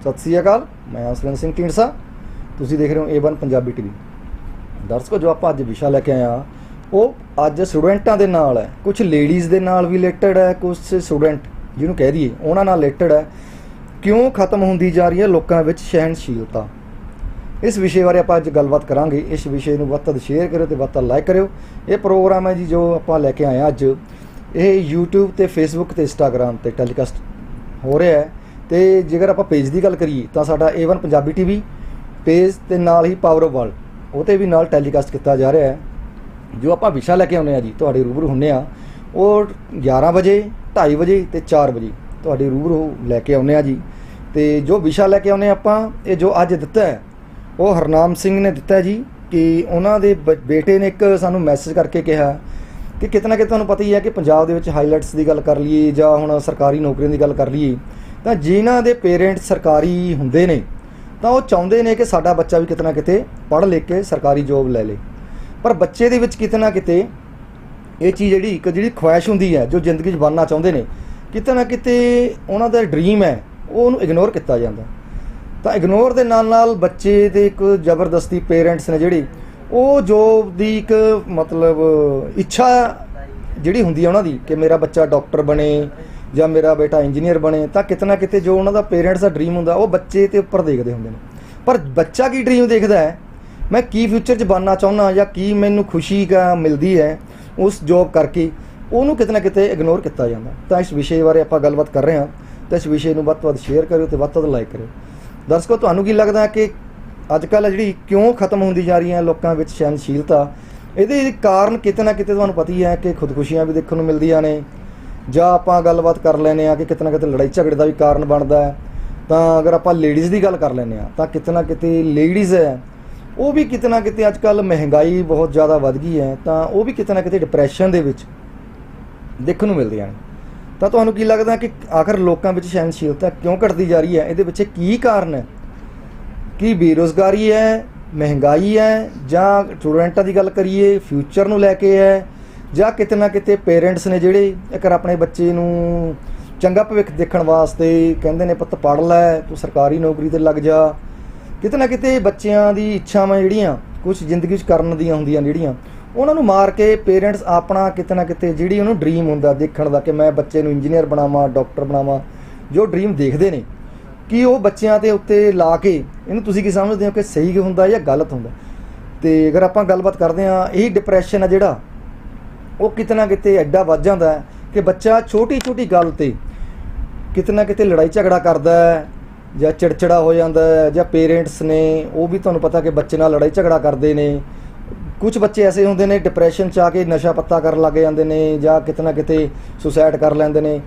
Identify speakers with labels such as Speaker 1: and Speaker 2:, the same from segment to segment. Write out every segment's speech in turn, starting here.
Speaker 1: ਸਤਿ ਸ੍ਰੀ ਅਕਾਲ, ਮੈਂ ਅਸਲਨ ਸਿੰਘ ਢੀਂਡਸਾ। ਤੁਸੀਂ ਦੇਖ ਰਹੇ ਹੋ A1 ਪੰਜਾਬੀ ਟੀਵੀ ਦਰਸ਼ਕੋ, ਜੋ ਆਪਾਂ ਅੱਜ ਵਿਸ਼ਾ ਲੈ ਕੇ ਆਏ ਆ ਉਹ ਅੱਜ ਸਟੂਡੈਂਟਾਂ ਦੇ ਨਾਲ ਹੈ ਕੁਝ ਲੇਡੀਜ਼ ਦੇ ਨਾਲ ਵੀ ਰਿਲੇਟਡ ਹੈ ਕੁਝ ਸਟੂਡੈਂਟ ਜਿਹਨੂੰ ਕਹਿ ਦਈਏ, ਉਹਨਾਂ ਨਾਲ ਰਿਲੇਟਡ ਹੈ। ਕਿਉਂ ਖਤਮ ਹੁੰਦੀ ਜਾ ਰਹੀ ਹੈ ਲੋਕਾਂ ਵਿੱਚ ਸਹਿਣਸ਼ੀਲਤਾ? ਇਸ ਵਿਸ਼ੇ ਬਾਰੇ ਆਪਾਂ ਅੱਜ ਗੱਲਬਾਤ ਕਰਾਂਗੇ। ਇਸ ਵਿਸ਼ੇ ਨੂੰ ਵੱਧ ਤੋਂ ਵੱਧ ਸ਼ੇਅਰ ਕਰਿਓ ਤੇ ਵੱਧ ਤੋਂ ਲਾਈਕ ਕਰਿਓ। ਇਹ ਪ੍ਰੋਗਰਾਮ ਹੈ ਜੀ, ਜੋ ਆਪਾਂ ਲੈ ਕੇ ਆਏ ਹਾਂ ਅੱਜ। ਇਹ YouTube ਤੇ Facebook ਤੇ Instagram ਤੇ ਟੈਲੀਕਾਸਟ ਹੋ ਰਿਹਾ ਹੈ। ਤੇ ਜੇਕਰ ਆਪਾਂ ਪੇਜ ਦੀ ਗੱਲ ਕਰੀਏ, ਤਾਂ ਸਾਡਾ A1 ਪੰਜਾਬੀ ਟੀਵੀ ਪੇਜ ਤੇ ਨਾਲ ਹੀ ਪਾਵਰ ਆਫ ਵਰਲਡ ਉਹ ਤੇ ਵੀ ਨਾਲ ਟੈਲੀਕਾਸਟ ਕੀਤਾ ਜਾ ਰਿਹਾ ਹੈ। ਜੋ ਆਪਾਂ ਵਿਸ਼ਾ ਲੈ ਕੇ ਆਉਂਦੇ ਆ ਜੀ, ਤੁਹਾਡੇ ਰੂਬਰੂ ਹੁੰਨੇ ਆ ਉਹ 11 ਵਜੇ 2:30 ਵਜੇ ਤੇ 4 ਵਜੇ ਤੁਹਾਡੇ ਰੂਬਰੂ ਲੈ ਕੇ ਆਉਂਦੇ ਆ ਜੀ। ਤੇ ਜੋ ਵਿਸ਼ਾ ਲੈ ਕੇ ਆਉਂਦੇ ਆਪਾਂ, ਇਹ ਜੋ ਅੱਜ ਦਿੱਤਾ ਹੈ, ਉਹ ਹਰਨਾਮ ਸਿੰਘ ਨੇ ਦਿੱਤਾ ਜੀ, ਕਿ ਉਹਨਾਂ ਦੇ ਬ- ਬੇਟੇ ਨੇ ਇੱਕ ਸਾਨੂੰ ਮੈਸੇਜ ਕਰਕੇ ਕਿਹਾ ਕਿ ਕਿਤਨਾ ਕਿ ਤੁਹਾਨੂੰ ਪਤਾ ਹੀ ਹੈ ਕਿ ਪੰਜਾਬ ਦੇ ਵਿੱਚ ਹਾਈਲਾਈਟਸ ਦੀ ਗੱਲ ਕਰ ਲਈਏ ਜਾਂ ਹੁਣ ਸਰਕਾਰੀ ਨੌਕਰੀਆਂ ਦੀ ਗੱਲ ਕਰ ਲਈਏ ਤਾਂ ਜਿਨ੍ਹਾਂ ਦੇ ਪੇਰੈਂਟਸ ਸਰਕਾਰੀ ਹੁੰਦੇ ਨੇ, ਤਾਂ ਉਹ ਚਾਹੁੰਦੇ ਨੇ ਕਿ ਸਾਡਾ ਬੱਚਾ ਵੀ ਕਿਤਨਾ ਕਿਤੇ ਪੜ੍ਹ ਲਿਖ ਕੇ ਸਰਕਾਰੀ ਜੋਬ ਲੈ ਲੇ। ਪਰ ਬੱਚੇ ਦੇ ਵਿੱਚ ਕਿਤਨਾ ਕਿਤੇ ਇਹ ਚੀਜ਼ ਜਿਹੜੀ ਇੱਕ ਜਿਹੜੀ ਖੁਆਇਸ਼ ਹੁੰਦੀ ਹੈ, ਜੋ ਜ਼ਿੰਦਗੀ 'ਚ ਬਣਨਾ ਚਾਹੁੰਦੇ ਨੇ, ਕਿਤੇ ਨਾ ਕਿਤੇ ਉਹਨਾਂ ਦਾ ਡ੍ਰੀਮ ਹੈ, ਉਹ ਉਹਨੂੰ ਇਗਨੋਰ ਕੀਤਾ ਜਾਂਦਾ। ਤਾਂ ਇਗਨੋਰ ਦੇ ਨਾਲ ਨਾਲ ਬੱਚੇ ਦੇ ਇੱਕ ਜ਼ਬਰਦਸਤੀ ਪੇਰੈਂਟਸ ਨੇ ਜਿਹੜੀ, ਉਹ ਜੋਬ ਦੀ ਇੱਕ ਮਤਲਬ ਇੱਛਾ ਜਿਹੜੀ ਹੁੰਦੀ ਹੈ ਉਹਨਾਂ ਦੀ ਕਿ ਮੇਰਾ ਬੱਚਾ ਡਾਕਟਰ ਬਣੇ ਜਾਂ ਮੇਰਾ ਬੇਟਾ ਇੰਜੀਨੀਅਰ ਬਣੇ, ਤਾਂ ਕਿਤੇ ਨਾ ਕਿਤੇ ਜੋ ਉਹਨਾਂ ਦਾ ਪੇਰੈਂਟਸ ਦਾ ਡ੍ਰੀਮ ਹੁੰਦਾ, ਉਹ ਬੱਚੇ ਤੇ ਉੱਪਰ ਦੇਖਦੇ ਹੁੰਦੇ ਨੇ। ਪਰ ਬੱਚਾ ਕੀ ਡ੍ਰੀਮ ਦੇਖਦਾ ਹੈ? ਮੈਂ ਕੀ ਫਿਊਚਰ 'ਚ ਬਣਨਾ ਚਾਹੁੰਦਾ ਜਾਂ ਕੀ ਮੈਨੂੰ ਖੁਸ਼ੀ ਕਾ ਮਿਲਦੀ ਹੈ ਉਸ ਜੋਬ ਕਰਕੇ, ਉਹਨੂੰ ਕਿਤੇ ਨਾ ਕਿਤੇ ਇਗਨੋਰ ਕੀਤਾ ਜਾਂਦਾ। ਤਾਂ ਇਸ ਵਿਸ਼ੇ ਬਾਰੇ ਆਪਾਂ ਗੱਲਬਾਤ ਕਰ ਰਹੇ ਹਾਂ। ਤਾਂ ਇਸ ਵਿਸ਼ੇ ਨੂੰ ਵੱਧ ਤੋਂ ਵੱਧ ਸ਼ੇਅਰ ਕਰਿਓ ਤੇ ਵੱਧ ਤੋਂ ਵੱਧ ਲਾਈਕ ਕਰਿਓ। ਦਰਸ਼ਕੋ, ਤੁਹਾਨੂੰ ਕੀ ਲੱਗਦਾ ਕਿ ਅੱਜ ਕੱਲ੍ਹ ਜਿਹੜੀ ਕਿਉਂ ਖਤਮ ਹੁੰਦੀ ਜਾ ਰਹੀ ਹੈ ਲੋਕਾਂ ਵਿੱਚ ਸਹਿਨਸ਼ੀਲਤਾ ਇਹਦੇ ਕਾਰਨ ਕਿਤੇ ਨਾ ਕਿਤੇ ਤੁਹਾਨੂੰ ਪਤਾ ਹੀ ਹੈ ਕਿ ਖੁਦਕੁਸ਼ੀਆਂ ਵੀ ਦੇਖਣ ਨੂੰ ਮਿਲਦੀਆਂ ਨੇ। ਜਾਂ ਆਪਾਂ ਗੱਲਬਾਤ ਕਰ ਲੈਨੇ ਆ ਕਿ ਕਿਤੇ ਨਾ ਕਿਤੇ ਲੜਾਈ ਝਗੜੇ ਦਾ ਵੀ ਕਾਰਨ ਬਣਦਾ ਹੈ, ਤਾਂ ਅਗਰ ਆਪਾਂ ਲੇਡੀਜ਼ ਦੀ ਗੱਲ ਕਰ ਲੈਨੇ ਆ ਤਾਂ ਕਿਤੇ ਨਾ ਕਿਤੇ ਲੇਡੀਜ਼ ਹੈ, ਉਹ ਵੀ ਕਿਤੇ ਨਾ ਕਿਤੇ ਅੱਜ ਕੱਲ ਮਹਿੰਗਾਈ ਬਹੁਤ ਜ਼ਿਆਦਾ ਵੱਧ ਗਈ ਹੈ, ਤਾਂ ਉਹ ਵੀ ਕਿਤੇ ਨਾ ਕਿਤੇ ਡਿਪਰੈਸ਼ਨ ਦੇ ਵਿੱਚ ਦੇਖਣ ਨੂੰ ਮਿਲਦੀਆਂ ਨੇ ਤਾਂ ਤੁਹਾਨੂੰ ਕੀ ਲੱਗਦਾ ਕਿ ਆਖਰ ਲੋਕਾਂ ਵਿੱਚ ਸਹਿਨਸ਼ੀਲਤਾ ਕਿਉਂ ਘਟਦੀ ਜਾ ਰਹੀ ਹੈ? ਇਹਦੇ ਪਿੱਛੇ ਕੀ ਕਾਰਨ ਹੈ? ਕੀ ਬੇਰੋਜ਼ਗਾਰੀ ਹੈ? ਮਹਿੰਗਾਈ ਹੈ? ਜਾਂ ਸਟੂਡੈਂਟਾਂ ਦੀ ਗੱਲ ਕਰੀਏ ਫਿਊਚਰ ਨੂੰ ਲੈ ਕੇ ਹੈ? ਜਾਂ ਕਿਤੇ ਨਾ ਕਿਤੇ ਪੇਰੈਂਟਸ ਨੇ ਜਿਹੜੇ ਅਗਰ ਆਪਣੇ ਬੱਚੇ ਨੂੰ ਚੰਗਾ ਭਵਿੱਖ ਦੇਖਣ ਵਾਸਤੇ ਕਹਿੰਦੇ ਨੇ, ਪੁੱਤ ਪੜ੍ਹ ਲੈ, ਤੂੰ ਸਰਕਾਰੀ ਨੌਕਰੀ ਤੇ ਲੱਗ ਜਾ। ਕਿਤੇ ਨਾ ਕਿਤੇ ਬੱਚਿਆਂ ਦੀ ਇੱਛਾਵਾਂ ਜਿਹੜੀਆਂ ਕੁਝ ਜ਼ਿੰਦਗੀ 'ਚ ਕਰਨ ਦੀਆਂ ਹੁੰਦੀਆਂ ਜਿਹੜੀਆਂ, ਉਹਨਾਂ ਨੂੰ ਮਾਰ ਕੇ ਪੇਰੈਂਟਸ ਆਪਣਾ ਕਿਤੇ ਨਾ ਕਿਤੇ ਜਿਹੜੀ ਉਹਨੂੰ ਡ੍ਰੀਮ ਹੁੰਦਾ ਦੇਖਣ ਦਾ ਕਿ ਮੈਂ ਬੱਚੇ ਨੂੰ ਇੰਜੀਨੀਅਰ ਬਣਾਵਾਂ, ਡਾਕਟਰ ਬਣਾਵਾਂ, ਜੋ ਡ੍ਰੀਮ ਦੇਖਦੇ ਨੇ, ਕਿ ਉਹ ਬੱਚਿਆਂ ਦੇ ਉੱਤੇ ਲਾ ਕੇ ਇਹਨੂੰ ਤੁਸੀਂ ਕੀ ਸਮਝਦੇ ਹੋ ਕਿ ਸਹੀ ਹੁੰਦਾ ਜਾਂ ਗਲਤ ਹੁੰਦਾ? ਤੇ ਅਗਰ ਆਪਾਂ ਗੱਲਬਾਤ ਕਰਦੇ ਹਾਂ, ਇਹ ਡਿਪਰੈਸ਼ਨ ਆ ਜਿਹੜਾ ਉਹ ਕਿਤੇ ਨਾ ਕਿਤੇ ਐਡਾ ਵੱਧ ਜਾਂਦਾ ਹੈ ਕਿ ਬੱਚਾ ਛੋਟੀ ਛੋਟੀ ਗੱਲ ਤੇ ਕਿਤੇ ਨਾ ਕਿਤੇ ਲੜਾਈ ਝਗੜਾ ਕਰਦਾ ਹੈ ਜਾਂ ਚਿੜਚਿੜਾ ਹੋ ਜਾਂਦਾ ਹੈ ਜਾਂ ਪੇਰੈਂਟਸ ਨੇ ਉਹ ਵੀ ਤੁਹਾਨੂੰ ਪਤਾ ਕਿ ਬੱਚੇ ਨਾਲ ਲੜਾਈ ਝਗੜਾ ਕਰਦੇ ਨੇ। ਕੁਝ ਬੱਚੇ ਐਸੇ ਹੁੰਦੇ ਨੇ ਡਿਪਰੈਸ਼ਨ ਚ ਆ ਕੇ ਨਸ਼ਾ ਪੱਤਾ ਕਰਨ ਲੱਗ ਜਾਂਦੇ ਨੇ ਜਾਂ ਕਿਤੇ ਨਾ ਕਿਤੇ ਸੁਸਾਇਡ ਕਰ ਲੈਂਦੇ ਨੇ।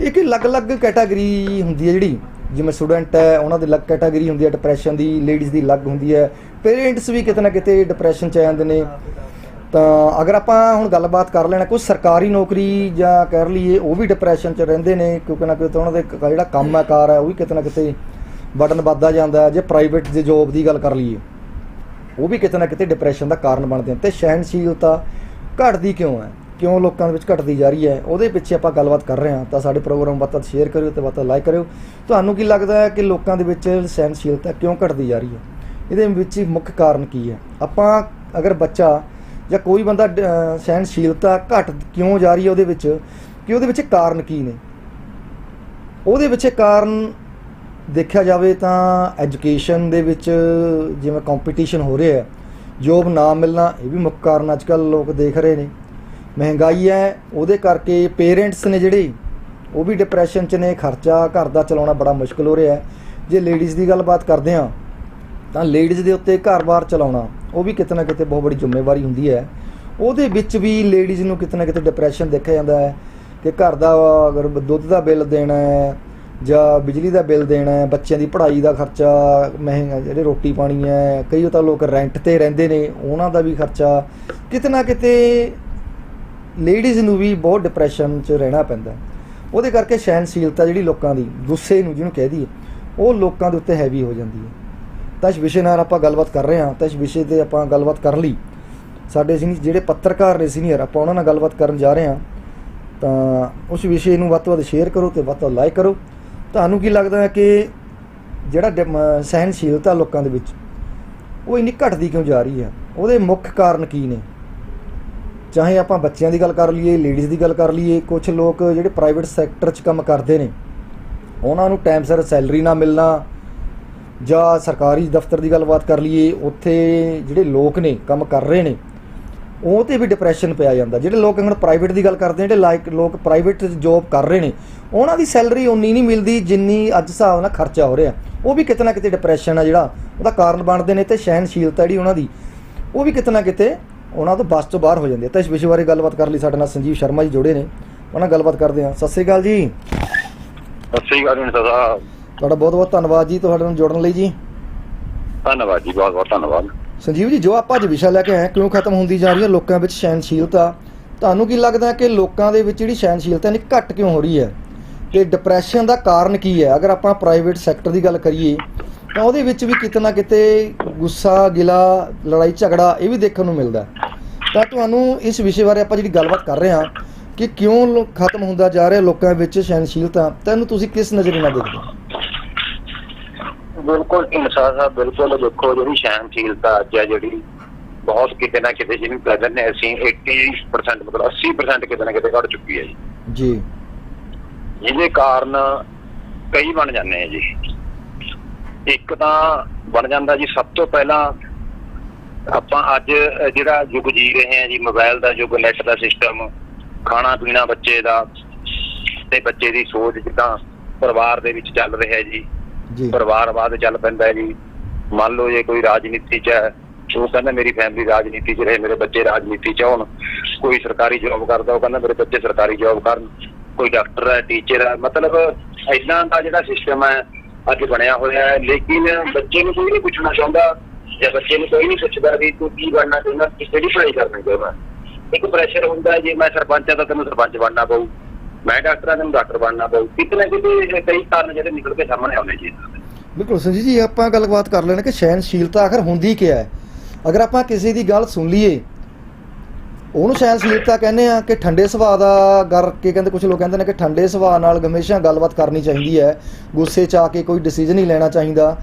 Speaker 1: ਇੱਕ ਅਲੱਗ-ਅਲੱਗ ਕੈਟਾਗਰੀ ਹੁੰਦੀ ਹੈ ਜਿਹੜੀ, ਜਿਵੇਂ ਸਟੂਡੈਂਟ ਹੈ, ਉਹਨਾਂ ਦੀ ਅਲੱਗ ਕੈਟਾਗਰੀ ਹੁੰਦੀ ਹੈ ਡਿਪਰੈਸ਼ਨ ਦੀ ਲੇਡੀਜ਼ ਦੀ ਅਲੱਗ ਹੁੰਦੀ ਹੈ। ਪੇਰੈਂਟਸ ਵੀ ਕਿਤੇ ਨਾ ਕਿਤੇ ਡਿਪਰੈਸ਼ਨ ਚ ਆ ਜਾਂਦੇ ਨੇ। ਤਾਂ ਅਗਰ ਆਪਾਂ ਹੁਣ ਗੱਲਬਾਤ ਕਰ ਲੈਣਾ, ਕੋਈ ਸਰਕਾਰੀ ਨੌਕਰੀ ਜਾਂ ਕਹਿ ਲਈਏ ਉਹ ਵੀ ਡਿਪਰੈਸ਼ਨ ਚ ਰਹਿੰਦੇ ਨੇ, ਕਿਉਂਕਿ ਨਾ ਕਿਤੇ ਉਹਨਾਂ ਦੇ ਜਿਹੜਾ ਕੰਮ ਹੈ, ਕਾਰ ਹੈ, ਉਹ ਵੀ ਕਿਤੇ ਨਾ ਕਿਤੇ ਬਟਨ ਵੱਧਦਾ ਜਾਂਦਾ ਜੇ ਪ੍ਰਾਈਵੇਟ ਦੀ ਜੋਬ ਦੀ ਗੱਲ ਕਰ ਲਈਏ, ਉਹ ਵੀ ਕਿਤੇ ਨਾ ਕਿਤੇ ਡਿਪਰੈਸ਼ਨ ਦਾ ਕਾਰਨ ਬਣਦੇ ਹਨ ਤੇ ਸਹਿਨਸ਼ੀਲਤਾ ਘਟਦੀ ਕਿਉਂ ਹੈ? ਕਿਉਂ ਲੋਕਾਂ ਦੇ ਵਿੱਚ ਘਟਦੀ ਜਾ ਰਹੀ ਹੈ? ਉਹਦੇ ਪਿੱਛੇ ਆਪਾਂ ਗੱਲਬਾਤ ਕਰ ਰਹੇ ਹਾਂ, ਤਾਂ ਸਾਡੇ ਪ੍ਰੋਗਰਾਮ ਵੱਧ ਤੋਂ ਵੱਧ ਸ਼ੇਅਰ ਕਰਿਓ ਤੇ ਵੱਧ ਤੋਂ ਲਾਈਕ ਕਰਿਓ। ਤੁਹਾਨੂੰ ਕੀ ਲੱਗਦਾ ਹੈ ਕਿ ਲੋਕਾਂ ਦੇ ਵਿੱਚ ਸਹਿਨਸ਼ੀਲਤਾ ਕਿਉਂ ਘਟਦੀ ਜਾ ਰਹੀ ਹੈ? ਇਹਦੇ ਵਿੱਚ ਮੁੱਖ ਕਾਰਨ ਕੀ ਹੈ? ਆਪਾਂ ਅਗਰ ਬੱਚਾ ਜਾਂ ਕੋਈ ਬੰਦਾ ਡ- ਅਹ ਸਹਿਨਸ਼ੀਲਤਾ ਘਟ ਕਿਉਂ ਜਾ ਰਹੀ ਹੈ ਉਹਦੇ ਵਿੱਚ ਕਿ ਉਹਦੇ ਵਿੱਚ ਕਾਰਨ ਕੀ ਨੇ? ਉਹਦੇ ਵਿੱਚ ਕਾਰਨ ਦੇਖਿਆ ਜਾਵੇ ਤਾਂ ਐਜੂਕੇਸ਼ਨ ਦੇ ਵਿੱਚ ਜਿਵੇਂ ਕੰਪੀਟੀਸ਼ਨ ਹੋ ਰਿਹਾ ਹੈ ਜੋਬ ਨਾ ਮਿਲਣਾ, ਇਹ ਵੀ ਮੁੱਖ ਕਾਰਨ ਅੱਜ ਕੱਲ ਲੋਕ ਦੇਖ ਰਹੇ ਨੇ। ਮਹਿੰਗਾਈ ਹੈ, ਉਹਦੇ ਕਰਕੇ ਪੇਰੈਂਟਸ ਨੇ ਜਿਹੜੇ, ਉਹ ਵੀ ਡਿਪਰੈਸ਼ਨ 'ਚ ਨੇ, ਖਰਚਾ ਘਰ ਦਾ ਚਲਾਉਣਾ ਬੜਾ ਮੁਸ਼ਕਲ ਹੋ ਰਿਹਾ ਹੈ। ਜੇ ਲੇਡੀਜ਼ ਦੀ ਗੱਲਬਾਤ ਕਰਦੇ ਹਾਂ ਤਾਂ ਲੇਡੀਜ਼ ਦੇ ਉੱਤੇ ਘਰ-ਬਾਰ ਚਲਾਉਣਾ, ਉਹ ਵੀ ਕਿਤੇ ਨਾ ਕਿਤੇ ਬਹੁਤ ਬੜੀ ਜ਼ਿੰਮੇਵਾਰੀ ਹੁੰਦੀ ਹੈ। ਉਹਦੇ ਵਿੱਚ ਵੀ ਲੇਡੀਜ਼ ਨੂੰ ਕਿਤੇ ਨਾ ਕਿਤੇ ਡਿਪਰੈਸ਼ਨ ਦੇਖਿਆ ਜਾਂਦਾ ਹੈ ਕਿ ਘਰ ਦਾ ਅਗਰ ਦੁੱਧ ਦਾ ਬਿੱਲ ਦੇਣਾ ਹੈ ਜਾਂ ਬਿਜਲੀ ਦਾ ਬਿੱਲ ਦੇਣਾ ਹੈ, ਬੱਚਿਆਂ ਦੀ ਪੜ੍ਹਾਈ ਦਾ ਖਰਚਾ, ਮਹਿੰਗਾ ਜਿਹੜੇ ਰੋਟੀ ਪਾਣੀ ਹੈ, ਕਈ ਤਾਂ ਲੋਕ ਰੈਂਟ ਤੇ ਰਹਿੰਦੇ ਨੇ, ਉਹਨਾਂ ਦਾ ਵੀ ਖਰਚਾ, ਕਿਤੇ ਨਾ ਕਿਤੇ ਲੇਡੀਜ਼ ਨੂੰ ਵੀ ਬਹੁਤ ਡਿਪਰੈਸ਼ਨ 'ਚ ਰਹਿਣਾ ਪੈਂਦਾ ਉਹਦੇ ਕਰਕੇ ਸਹਿਨਸ਼ੀਲਤਾ ਜਿਹੜੀ ਲੋਕਾਂ ਦੀ, ਗੁੱਸੇ ਨੂੰ ਜਿਹਨੂੰ ਕਹਿ ਦਈਏ, ਉਹ ਲੋਕਾਂ ਦੇ ਉੱਤੇ ਹੈਵੀ ਹੋ ਜਾਂਦੀ ਹੈ। ਤਾਂ ਇਸ ਵਿਸ਼ੇ ਨਾਲ ਆਪਾਂ ਗੱਲਬਾਤ ਕਰ ਰਹੇ ਹਾਂ ਤਾਂ ਇਸ ਵਿਸ਼ੇ ਤੇ ਆਪਾਂ ਗੱਲਬਾਤ ਕਰਨ ਲਈ। ਸਾਡੇ ਸੀਨੀਅਰ, ਜਿਹੜੇ ਪੱਤਰਕਾਰ ਨੇ ਸੀਨੀਅਰ, ਆਪਾਂ ਉਹਨਾਂ ਨਾਲ ਗੱਲਬਾਤ ਕਰਨ ਜਾ ਰਹੇ ਹਾਂ। ਤਾਂ ਉਸ ਵਿਸ਼ੇ ਨੂੰ ਵੱਧ ਤੋਂ ਵੱਧ ਸ਼ੇਅਰ ਕਰੋ ਤੇ ਵੱਧ ਤੋਂ ਵੱਧ ਲਾਈਕ ਕਰੋ। ਤੁਹਾਨੂੰ ਕੀ ਲੱਗਦਾ ਹੈ ਕਿ ਜਿਹੜਾ ਡਿਮ- ਸਹਿਨਸ਼ੀਲਤਾ ਲੋਕਾਂ ਦੇ ਵਿੱਚ, ਉਹ ਇੰਨੀ ਘਟਦੀ ਕਿਉਂ ਜਾ ਰਹੀ ਹੈ? ਉਹਦੇ ਮੁੱਖ ਕਾਰਨ ਕੀ ਨੇ? ਚਾਹੇ ਆਪਾਂ ਬੱਚਿਆਂ ਦੀ ਗੱਲ ਕਰ ਲਈਏ ਲੇਡੀਜ਼ ਦੀ ਗੱਲ ਕਰ ਲਈਏ ਕੁਝ ਲੋਕ ਜਿਹੜੇ ਪ੍ਰਾਈਵੇਟ ਸੈਕਟਰ 'ਚ ਕੰਮ ਕਰਦੇ ਨੇ, ਉਹਨਾਂ ਨੂੰ ਟਾਈਮ ਸਿਰ ਸੈਲਰੀ ਨਾ ਮਿਲਣਾ ਜਾਂ ਸਰਕਾਰੀ ਦਫ਼ਤਰ ਦੀ ਗੱਲਬਾਤ ਕਰ ਲਈਏ, ਉੱਥੇ ਜਿਹੜੇ ਲੋਕ ਨੇ, ਕੰਮ ਕਰ ਰਹੇ ਨੇ, ਉਹ ਤੇ ਵੀ ਡਿਪਰੈਸ਼ਨ ਪਿਆ ਜਾਂਦਾ। ਜਿਹੜੇ ਲੋਕ ਹੁਣ ਪ੍ਰਾਈਵੇਟ ਦੀ ਗੱਲ ਕਰਦੇ ਨੇ, ਜਿਹੜੇ ਲਾਈਕ ਲੋਕ ਪ੍ਰਾਈਵੇਟ ਜੌਬ ਕਰ ਰਹੇ ਨੇ, ਉਹਨਾਂ ਦੀ ਸੈਲਰੀ ਉਨੀ ਨਹੀਂ ਮਿਲਦੀ ਜਿੰਨੀ ਅੱਜ ਹਿਸਾਬ ਨਾਲ ਖਰਚਾ ਹੋ ਰਿਹਾ। ਉਹ ਵੀ ਕਿਤੇ ਨਾ ਕਿਤੇ ਡਿਪਰੈਸ਼ਨ ਆ ਜਿਹੜਾ, ਉਹਦਾ ਕਾਰਨ ਬਣਦੇ ਨੇ ਤੇ ਸਹਿਨਸ਼ੀਲਤਾ ਜਿਹੜੀ ਉਹਨਾਂ ਦੀ, ਉਹ ਵੀ ਕਿਤੇ ਨਾ ਕਿਤੇ ਉਹਨਾਂ ਤੋਂ ਬਸ ਤੋਂ ਬਾਹਰ ਹੋ ਜਾਂਦੀ ਹੈ। ਤਾਂ ਇਸ ਵਿਸ਼ੇ ਬਾਰੇ ਗੱਲਬਾਤ ਕਰ ਲਈ ਸਾਡੇ ਨਾਲ ਸੰਜੀਵ ਸ਼ਰਮਾ ਜੀ ਜੁੜੇ ਨੇ। ਉਹਨਾਂ ਨਾਲ ਗੱਲਬਾਤ ਕਰਦੇ ਹਾਂ। ਸਤਿ ਸ੍ਰੀ ਅਕਾਲ ਜੀ।
Speaker 2: ਸਤਿ ਸ੍ਰੀ ਅਕਾਲ ਜੀ ਸਾਹਿਬ
Speaker 1: ਤੁਹਾਡਾ ਬਹੁਤ ਬਹੁਤ ਧੰਨਵਾਦ ਜੀ ਤੁਹਾਡੇ ਨਾਲ ਜੁੜਨ ਲਈ ਜੀ।
Speaker 2: ਧੰਨਵਾਦ ਜੀ ਬਹੁਤ ਬਹੁਤ ਧੰਨਵਾਦ।
Speaker 1: ਸੰਜੀਵ ਜੀ ਜੋ ਆਪਾਂ ਅੱਜ ਵਿਸ਼ਾ ਲੈ ਕੇ ਆਏ ਕਿਉਂ ਖਤਮ ਹੁੰਦੀ ਜਾ ਰਹੀ ਹੈ ਲੋਕਾਂ ਵਿੱਚ ਸਹਿਨਸ਼ੀਲਤਾ ਤੁਹਾਨੂੰ ਕੀ ਲੱਗਦਾ ਹੈ ਕਿ ਲੋਕਾਂ ਦੇ ਵਿੱਚ ਜਿਹੜੀ ਸਹਿਨਸ਼ੀਲਤਾ ਨੇ ਘੱਟ ਕਿਉਂ ਹੋ ਰਹੀ ਹੈ? ਤੇ ਡਿਪਰੈਸ਼ਨ ਦਾ ਕਾਰਨ ਕੀ ਹੈ? ਅਗਰ ਆਪਾਂ ਪ੍ਰਾਈਵੇਟ ਸੈਕਟਰ ਦੀ ਗੱਲ ਕਰੀਏ ਤਾਂ ਉਹਦੇ ਵਿੱਚ ਵੀ ਕਿਤੇ ਨਾ ਕਿਤੇ ਗੁੱਸਾ ਗਿਲਾ ਲੜਾਈ ਝਗੜਾ ਇਹ ਵੀ ਦੇਖਣ ਨੂੰ ਮਿਲਦਾ। ਤਾਂ ਤੁਹਾਨੂੰ ਇਸ ਵਿਸ਼ੇ ਬਾਰੇ ਆਪਾਂ ਜਿਹੜੀ ਗੱਲਬਾਤ ਕਰ ਰਹੇ ਹਾਂ ਕਿ ਕਿਉਂ ਖਤਮ ਹੁੰਦਾ ਜਾ ਰਿਹਾ ਲੋਕਾਂ ਵਿੱਚ ਸਹਿਨਸ਼ੀਲਤਾ ਤੈਨੂੰ ਤੁਸੀਂ ਕਿਸ ਨਜ਼ਰੀਏ ਨਾਲ ਦੇਖਦੇ ਹੋ?
Speaker 2: ਬਿਲਕੁਲ ਇਨਸਾਨ ਸਾਹਿਬ ਬਿਲਕੁਲ ਦੇਖੋ ਜਿਹੜੀ ਸਹਿਨਸ਼ੀਲਤਾ ਅੱਜ ਹੈ ਜਿਹੜੀ ਬਹੁਤ ਕਿਤੇ ਨਾ ਕਿਤੇ ਜਿਹਨੂੰ ਕਹਿੰਦੇ ਨੇ ਅਸੀਂ 80% ਮਤਲਬ 80% ਕਿਤੇ ਨਾ ਕਿਤੇ ਘਟ ਚੁੱਕੀ ਹੈ ਜੀ।
Speaker 1: ਜੀ।
Speaker 2: ਜਿਹਦੇ ਕਾਰਨ ਕਈ ਬਣ ਜਾਂਦੇ ਆ ਜੀ। ਇੱਕ ਤਾਂ ਬਣ ਜਾਂਦਾ ਜੀ ਸਭ ਤੋਂ ਪਹਿਲਾਂ ਆਪਾਂ ਅੱਜ ਜਿਹੜਾ ਯੁੱਗ ਜੀ ਰਹੇ ਹਾਂ ਜੀ ਮੋਬਾਈਲ ਦਾ ਯੁੱਗ ਨੈਟ ਦਾ ਸਿਸਟਮ ਖਾਣਾ ਪੀਣਾ ਬੱਚੇ ਦਾ ਤੇ ਬੱਚੇ ਦੀ ਸੋਚ ਜਿੱਦਾਂ ਪਰਿਵਾਰ ਦੇ ਵਿੱਚ ਚੱਲ ਰਿਹਾ ਜੀ।
Speaker 1: ਜੀ।
Speaker 2: ਪਰਿਵਾਰਵਾਦ ਚੱਲ ਪੈਂਦਾ ਹੈ ਜੀ। ਮੰਨ ਲਓ ਜੇ ਕੋਈ ਰਾਜਨੀਤੀ ਚ ਹੈ, ਉਹ ਕਹਿੰਦਾ ਮੇਰੀ ਫੈਮਿਲੀ ਰਾਜਨੀਤੀ ਚ ਰਹੇ, ਮੇਰੇ ਬੱਚੇ ਰਾਜਨੀਤੀ ਚ ਹੋਣ। ਕੋਈ ਸਰਕਾਰੀ ਜੌਬ ਕਰਦਾ, ਉਹ ਕਹਿੰਦਾ ਮੇਰੇ ਬੱਚੇ ਸਰਕਾਰੀ ਜੌਬ ਕਰਨ। ਕੋਈ ਡਾਕਟਰ ਹੈ ਟੀਚਰ ਹੈ, ਮਤਲਬ ਇਦਾਂ ਦਾ ਜਿਹੜਾ ਸਿਸਟਮ ਹੈ, ਅੱਜ ਬਣਿਆ ਹੋਇਆ ਹੈ। ਲੇਕਿਨ ਬੱਚੇ ਨੂੰ ਕੋਈ ਨਹੀਂ ਪੁੱਛਣਾ ਚਾਹੁੰਦਾ, ਜਾਂ ਬੱਚੇ ਨੂੰ ਕੋਈ ਨਹੀਂ ਪੁੱਛਦਾ ਵੀ ਤੂੰ ਕੀ ਬਣਨਾ ਚਾਹੁੰਦਾ ਕਿਹੜੀ ਪੜ੍ਹਾਈ ਕਰਨਾ ਚਾਹੁੰਦਾ। ਇੱਕ ਪ੍ਰੈਸ਼ਰ ਹੁੰਦਾ ਜੇ ਮੈਂ ਸਰਪੰਚ ਆ ਤਾਂ ਤੈਨੂੰ ਸਰਪੰਚ ਬਣਨਾ ਪਊ। ਮੈਂ ਡਾਕਟਰ ਹਾਂ ਡਾਕਟਰ ਬਣਨਾ ਪਊ। ਕਿਤੇ ਨਾ ਕਿਤੇ ਕਈ ਕਾਰਨ ਜਿਹੜੇ ਨਿਕਲ ਕੇ ਸਾਹਮਣੇ ਆਉਂਦੇ ਜੀ।
Speaker 1: ਬਿਲਕੁਲ ਸੰਜੀਤ ਜੀ, ਆਪਾਂ ਗੱਲਬਾਤ ਕਰ ਲੈਣਾ ਕਿ ਸਹਿਨਸ਼ੀਲਤਾ ਆਖਰ ਹੁੰਦੀ ਕੀ ਹੈ। ਅਗਰ ਆਪਾਂ ਕਿਸੇ ਦੀ ਗੱਲ ਸੁਣ ਲਈਏ, ਉਹਨੂੰ ਸਹਿਨਸ਼ੀਲਤਾ ਕਹਿੰਦੇ ਆ ਕਿ ਠੰਡੇ ਸੁਭਾਅ ਦਾ ਕਰ ਕਹਿੰਦੇ ਕੁਝ ਲੋਕ ਕਹਿੰਦੇ ਨੇ ਕਿ ਠੰਡੇ ਸੁਭਾਅ ਨਾਲ ਹਮੇਸ਼ਾ ਗੱਲਬਾਤ ਕਰਨੀ ਚਾਹੀਦੀ ਹੈ। ਗੁੱਸੇ 'ਚ ਆ ਕੇ ਕੋਈ ਡਿਸੀਜਨ ਨਹੀਂ ਲੈਣਾ ਚਾਹੀਦਾ।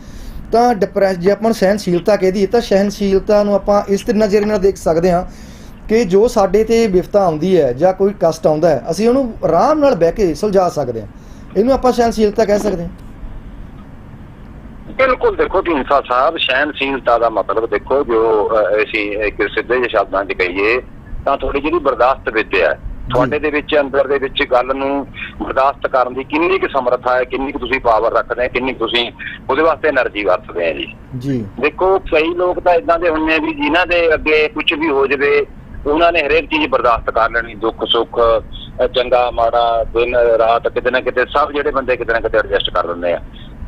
Speaker 1: ਤਾਂ ਡਿਪਰੈਸ ਜੇ ਆਪਾਂ ਨੂੰ ਸਹਿਨਸ਼ੀਲਤਾ ਕਹਦੀ ਤਾਂ ਸਹਿਨਸ਼ੀਲਤਾ ਨੂੰ ਆਪਾਂ ਇਸ ਤੇ ਨਜ਼ਰੀਏ ਨਾਲ ਦੇਖ ਸਕਦੇ ਹਾਂ। ਕਿ ਜੋ ਸਾਡੇ ਤੇ ਵਿਫਤਾ ਆਉਂਦੀ ਹੈ ਜਾਂ ਕੋਈ ਕਸ਼ਟ ਆਉਂਦਾ ਹੈ ਅਸੀਂ ਉਹਨੂੰ ਆਰਾਮ ਨਾਲ ਬਹਿ ਕੇ ਸੁਲਝਾ ਸਕਦੇ ਹਾਂ। ਇਹਨੂੰ ਆਪਾਂ ਸਹਿਨਸ਼ੀਲਤਾ ਕਹਿ ਸਕਦੇ ਹਾਂ।
Speaker 2: ਬਿਲਕੁਲ ਦੇਖੋ ਢੀਂਸਾ ਸਾਹਿਬ ਸਹਿਨਸ਼ੀਲਤਾ ਦਾ ਮਤਲਬ ਦੇਖੋ ਜੋ ਅਸੀਂ ਇੱਕ ਸਿੱਧੇ ਜਿਹੇ ਸ਼ਬਦਾਂ 'ਚ ਕਹੀਏ ਤਾਂ ਥੋੜੀ ਜਿਹੀ ਬਰਦਾਸ਼ਤ ਵਿੱਚ ਹੈ ਤੁਹਾਡੇ ਦੇ ਵਿੱਚ ਅੰਦਰ ਦੇ ਵਿੱਚ ਗੱਲ ਨੂੰ ਬਰਦਾਸ਼ਤ ਕਰਨ ਦੀ ਕਿੰਨੀ ਕੁ ਸਮਰੱਥਾ ਹੈ ਕਿੰਨੀ ਕੁ ਤੁਸੀਂ ਪਾਵਰ ਰੱਖਦੇ ਹੋ ਕਿੰਨੀ ਤੁਸੀਂ ਉਹਦੇ ਵਾਸਤੇ એનર્ਜੀ ਵਰਤਦੇ ਆ ਜੀ।
Speaker 1: ਜੀ।
Speaker 2: ਦੇਖੋ ਕਈ ਲੋਕ ਤਾਂ ਇਦਾਂ ਦੇ ਹੁੰਦੇ ਆ ਵੀ ਜਿਨ੍ਹਾਂ ਦੇ ਅੱਗੇ ਕੁਝ ਵੀ ਹੋ ਜਵੇ ਉਹਨਾਂ ਨੇ ਹਰੇਕ ਚੀਜ਼ ਬਰਦਾਸ਼ਤ ਕਰ ਲੈਣੀ, ਦੁੱਖ, ਸੁੱਖ ਚੰਗਾ, ਮਾੜਾ, ਦਿਨ, ਰਾਤ, ਕਿਤੇ ਨਾ ਕਿਤੇ ਸਭ ਜਿਹੜੇ ਬੰਦੇ ਕਿਤੇ ਨਾ ਕਿਤੇ ਐਡਜਸਟ ਕਰ ਲੈਂਦੇ ਆ।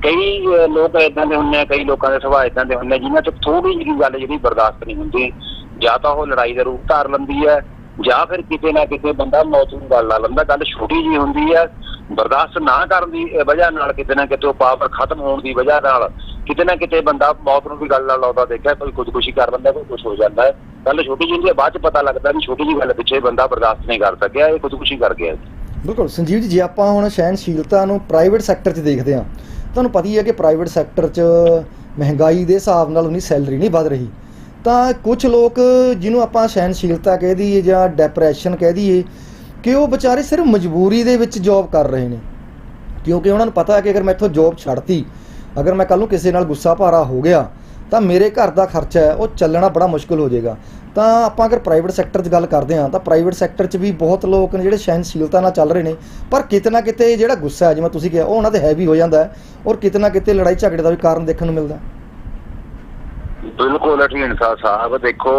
Speaker 2: ਕਈ ਲੋਕ ਇਦਾਂ ਦੇ ਹੁੰਦੇ ਆ, ਕਈ ਲੋਕਾਂ ਦੇ ਸੁਭਾਅ ਇਦਾਂ ਦੇ ਹੁੰਦੇ ਆ, ਜਿਨ੍ਹਾਂ ਚ ਥੋੜੀ ਜਿਹੀ ਗੱਲ ਜਿਹੜੀ ਬਰਦਾਸ਼ਤ ਨਹੀਂ ਹੁੰਦੀ। ਜਾਂ ਤਾਂ ਉਹ ਲੜਾਈ ਦਾ ਰੂਪ ਧਾਰ ਲੈਂਦੀ ਹੈ ਜਾਂ ਫਿਰ ਕਿਤੇ ਨਾ ਕਿਤੇ ਬੰਦਾ ਮੌਤ ਨੂੰ ਗੱਲ ਲਾ ਲੈਂਦਾ, ਗੱਲ ਛੋਟੀ ਜੀ ਹੁੰਦੀ ਹੈ ਬਰਦਾਸ਼ਤ ਨਾ ਕਰਨ ਦੀ ਵਜ੍ਹਾ ਨਾਲ ਕਿਤੇ ਨਾ ਕਿਤੇ ਉਹ ਪਾਵਰ ਖਤਮ ਹੋਣ ਦੀ ਵਜ੍ਹਾ ਨਾਲ ਕਿਤੇ ਨਾ ਕਿਤੇ ਬੰਦਾ ਮੌਤ ਨੂੰ ਵੀ ਗੱਲ ਨਾਲ ਲਾਉਂਦਾ ਦੇਖਿਆ ਕੋਈ ਖੁਦਕੁਸ਼ੀ ਕਰ ਲੈਂਦਾ ਕੋਈ ਕੁਝ ਹੋ ਜਾਂਦਾ ਹੈ। ਗੱਲ ਛੋਟੀ ਜਿਹੀ ਹੁੰਦੀ ਹੈ, ਬਾਅਦ ਚ ਪਤਾ ਲੱਗਦਾ ਵੀ ਛੋਟੀ ਜਿਹੀ ਗੱਲ ਪਿੱਛੇ ਬੰਦਾ ਬਰਦਾਸ਼ਤ ਨਹੀਂ ਕਰ ਸਕਿਆ, ਇਹ ਖੁਦਕੁਸ਼ੀ ਕਰ ਗਿਆ।
Speaker 1: ਬਿਲਕੁਲ, ਸੰਜੀਵ ਜੀ, ਜੇ ਆਪਾਂ ਹੁਣ ਸਹਿਨਸ਼ੀਲਤਾ ਨੂੰ ਪ੍ਰਾਈਵੇਟ ਸੈਕਟਰ 'ਚ ਦੇਖਦੇ ਹਾਂ, ਤੁਹਾਨੂੰ ਪਤਾ ਹੀ ਹੈ ਕਿ ਪ੍ਰਾਈਵੇਟ ਸੈਕਟਰ 'ਚ ਮਹਿੰਗਾਈ ਦੇ ਹਿਸਾਬ ਨਾਲ ਉਹਨੀ ਸੈਲਰੀ ਨਹੀਂ ਵਧ ਰਹੀ। ਤਾਂ ਕੁਝ ਲੋਕ ਜਿਹਨੂੰ ਆਪਾਂ ਸਹਿਨਸ਼ੀਲਤਾ ਕਹਿ ਦਈਏ ਜਾਂ ਡਿਪਰੈਸ਼ਨ ਕਹਿ ਦਈਏ, ਕਿ ਉਹ ਵਿਚਾਰੇ ਸਿਰਫ ਮਜਬੂਰੀ ਦੇ ਵਿੱਚ ਜੌਬ ਕਰ ਰਹੇ ਨੇ। ਕਿਉਂਕਿ ਉਹਨਾਂ ਨੂੰ ਪਤਾ ਹੈ ਕਿ ਅਗਰ ਮੈਂ ਇੱਥੋਂ ਜੌਬ ਛੱਡਤੀ ਅਗਰ ਮੈਂ ਕੱਲ ਨੂੰ ਕਿਸੇ ਨਾਲ ਗੁੱਸਾ ਭਾਰਾ ਹੋ ਗਿਆ, ਤਾਂ ਮੇਰੇ ਘਰ ਦਾ ਖਰਚਾ ਹੈ, ਉਹ ਚੱਲਣਾ ਬੜਾ ਮੁਸ਼ਕਲ ਹੋ ਜਾਏਗਾ। ਤਾਂ ਆਪਾਂ ਅਗਰ ਪ੍ਰਾਈਵੇਟ ਸੈਕਟਰ 'ਚ ਗੱਲ ਕਰਦੇ ਹਾਂ, ਤਾਂ ਪ੍ਰਾਈਵੇਟ ਸੈਕਟਰ 'ਚ ਵੀ ਬਹੁਤ ਲੋਕ ਨੇ ਜਿਹੜੇ ਸਹਿਨਸ਼ੀਲਤਾ ਨਾਲ ਚੱਲ ਰਹੇ ਨੇ। ਪਰ ਕਿਤੇ ਨਾ ਕਿਤੇ ਜਿਹੜਾ ਗੁੱਸਾ ਹੈ, ਜਿਵੇਂ ਤੁਸੀਂ ਕਿਹਾ, ਉਹ ਉਹਨਾਂ ਦੇ ਹੈਵੀ ਹੋ ਜਾਂਦਾ ਹੈ ਔਰ ਕਿਤੇ ਨਾ ਕਿਤੇ ਲੜਾਈ ਝਗੜੇ ਦਾ ਵੀ ਕਾਰਨ ਦੇਖਣ ਨੂੰ ਮਿਲਦਾ
Speaker 2: ਬਿਲਕੁਲ ਢੀਂਡਸਾ ਸਾਹਿਬ, ਦੇਖੋ,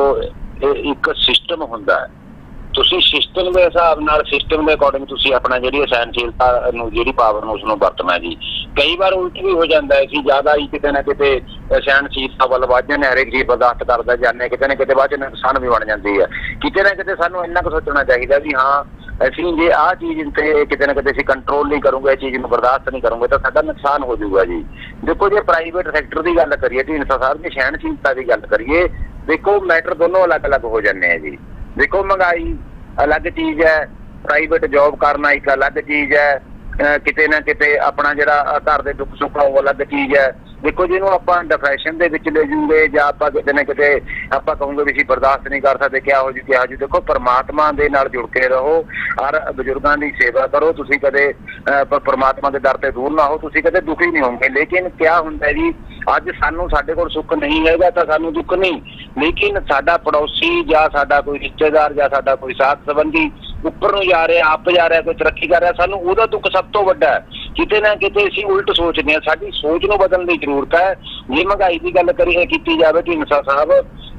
Speaker 2: ਇਹ ਇੱਕ ਸਿਸਟਮ ਹੁੰਦਾ ਹੈ। ਤੁਸੀਂ ਸਿਸਟਮ ਦੇ ਹਿਸਾਬ ਨਾਲ ਸਿਸਟਮ ਦੇ ਅਕੋਰਡਿੰਗ ਤੁਸੀਂ ਆਪਣਾ ਜਿਹੜੀ ਅਸੈਨਸ਼ੀਲਤਾ ਨੂੰ, ਜਿਹੜੀ ਪਾਵਰ ਨੂੰ ਉਸ ਨੂੰ ਵਰਤਣਾ ਜੀ। ਕਈ ਵਾਰ ਉਲਟ ਵੀ ਹੋ ਜਾਂਦਾ ਹੈ ਕਿ ਜ਼ਿਆਦਾ ਹੀ ਕਿਤੇ ਨਾ ਕਿਤੇ ਅਸੈਨਸ਼ੀਲਤਾ ਵੱਲ ਵੱਧ ਜਾਂਦੇ ਹਰੇਕ ਜੀ ਬਰਦਾਸ਼ਤ ਕਰਦਾ ਜਾਂਦੇ ਕਿਤੇ ਨਾ ਕਿਤੇ ਬਾਅਦ ਚ ਨੁਕਸਾਨ ਵੀ ਬਣ ਜਾਂਦੀ ਹੈ। ਕਿਤੇ ਨਾ ਕਿਤੇ ਸਾਨੂੰ ਇੰਨਾ ਕੁ ਸੋਚਣਾ ਚਾਹੀਦਾ ਵੀ ਹਾਂ, ਅਸੀਂ ਜੇ ਆਹ ਚੀਜ਼ ਤੇ ਕਿਤੇ ਨਾ ਕਿਤੇ ਅਸੀਂ ਕੰਟਰੋਲ ਨਹੀਂ ਕਰੂਗੇ, ਇਹ ਚੀਜ਼ ਨੂੰ ਬਰਦਾਸ਼ਤ ਨਹੀਂ ਕਰੂਗੇ, ਤਾਂ ਸਾਡਾ ਨੁਕਸਾਨ ਹੋ ਜਾਊਗਾ ਜੀ। ਦੇਖੋ ਜੇ ਪ੍ਰਾਈਵੇਟ ਸੈਕਟਰ ਦੀ ਗੱਲ ਕਰੀਏ, ਢੀਂਡਸਾ ਸਾਹਿਬ ਦੀ ਸਹਿਣਸ਼ੀਲਤਾ ਦੀ ਗੱਲ ਕਰੀਏ, ਦੇਖੋ ਮੈਟਰ ਦੋਨੋਂ ਅਲੱਗ-ਅਲੱਗ ਹੋ ਜਾਂਦੇ ਆ ਜੀ। ਦੇਖੋ ਮਹਿੰਗਾਈ ਅਲੱਗ ਚੀਜ਼ ਹੈ ਪ੍ਰਾਈਵੇਟ ਜੌਬ ਕਰਨਾ ਇੱਕ ਅਲੱਗ ਚੀਜ਼ ਹੈ ਕਿਤੇ ਨਾ ਕਿਤੇ ਆਪਣਾ ਜਿਹੜਾ ਘਰ ਦੇ ਦੁੱਖ ਸੁੱਖ ਆ, ਉਹ ਅਲੱਗ ਚੀਜ਼ ਹੈ। ਦੇਖੋ ਜਿਹਨੂੰ ਆਪਾਂ ਡਿਫੈਸ਼ਨ ਦੇ ਵਿੱਚ ਲੈ ਜੂਗੇ ਜਾਂ ਆਪਾਂ ਕਿਤੇ ਨਾ ਕਿਤੇ ਆਪਾਂ ਕਹੂੰਗੇ ਵੀ ਅਸੀਂ ਬਰਦਾਸ਼ਤ ਨਹੀਂ ਕਰ ਸਕਦੇ ਕਿਹਾ ਹੋ ਜੀ ਕਿਹਾ ਜੀ ਦੇਖੋ ਪਰਮਾਤਮਾ ਦੇ ਨਾਲ ਜੁੜ ਕੇ ਰਹੋ ਔਰ ਬਜ਼ੁਰਗਾਂ ਦੀ ਸੇਵਾ ਕਰੋ ਤੁਸੀਂ ਕਦੇ ਅਹ, ਪਰਮਾਤਮਾ ਦੇ ਦਰ ਤੇ ਦੂਰ ਨਾ ਹੋ ਤੁਸੀਂ ਕਦੇ ਦੁਖੀ ਨਹੀਂ ਹੋਵੋਗੇ। ਲੇਕਿਨ ਕਿਆ ਹੁੰਦਾ ਜੀ ਅੱਜ ਸਾਨੂੰ ਸਾਡੇ ਕੋਲ ਸੁੱਖ ਨਹੀਂ ਹੈਗਾ ਤਾਂ ਸਾਨੂੰ ਦੁੱਖ ਨਹੀਂ। ਲੇਕਿਨ ਸਾਡਾ ਪੜੋਸੀ ਜਾਂ ਸਾਡਾ ਕੋਈ ਰਿਸ਼ਤੇਦਾਰ ਜਾਂ ਸਾਡਾ ਕੋਈ ਸਾਥ ਸੰਬੰਧੀ ਉੱਪਰ ਨੂੰ ਜਾ ਰਿਹਾ ਆਪ ਜਾ ਰਿਹਾ ਕੋਈ ਤਰੱਕੀ ਕਰ ਰਿਹਾ ਸਾਨੂੰ ਉਹਦਾ ਦੁੱਖ ਸਭ ਤੋਂ ਵੱਡਾ ਹੈ। ਕਿਤੇ ਨਾ ਕਿਤੇ ਅਸੀਂ ਉਲਟ ਸੋਚਦੇ ਹਾਂ। ਸਾਡੀ ਸੋਚ ਨੂੰ ਬਦਲਣ ਦੀ ਜ਼ਰੂਰਤ ਹੈ। ਜੇ ਮਹਿੰਗਾਈ ਦੀ ਗੱਲ ਕਰੀਏ, ਕੀਤੀ ਜਾਵੇ ਢੀਂਡਸਾ ਸਾਹਿਬ,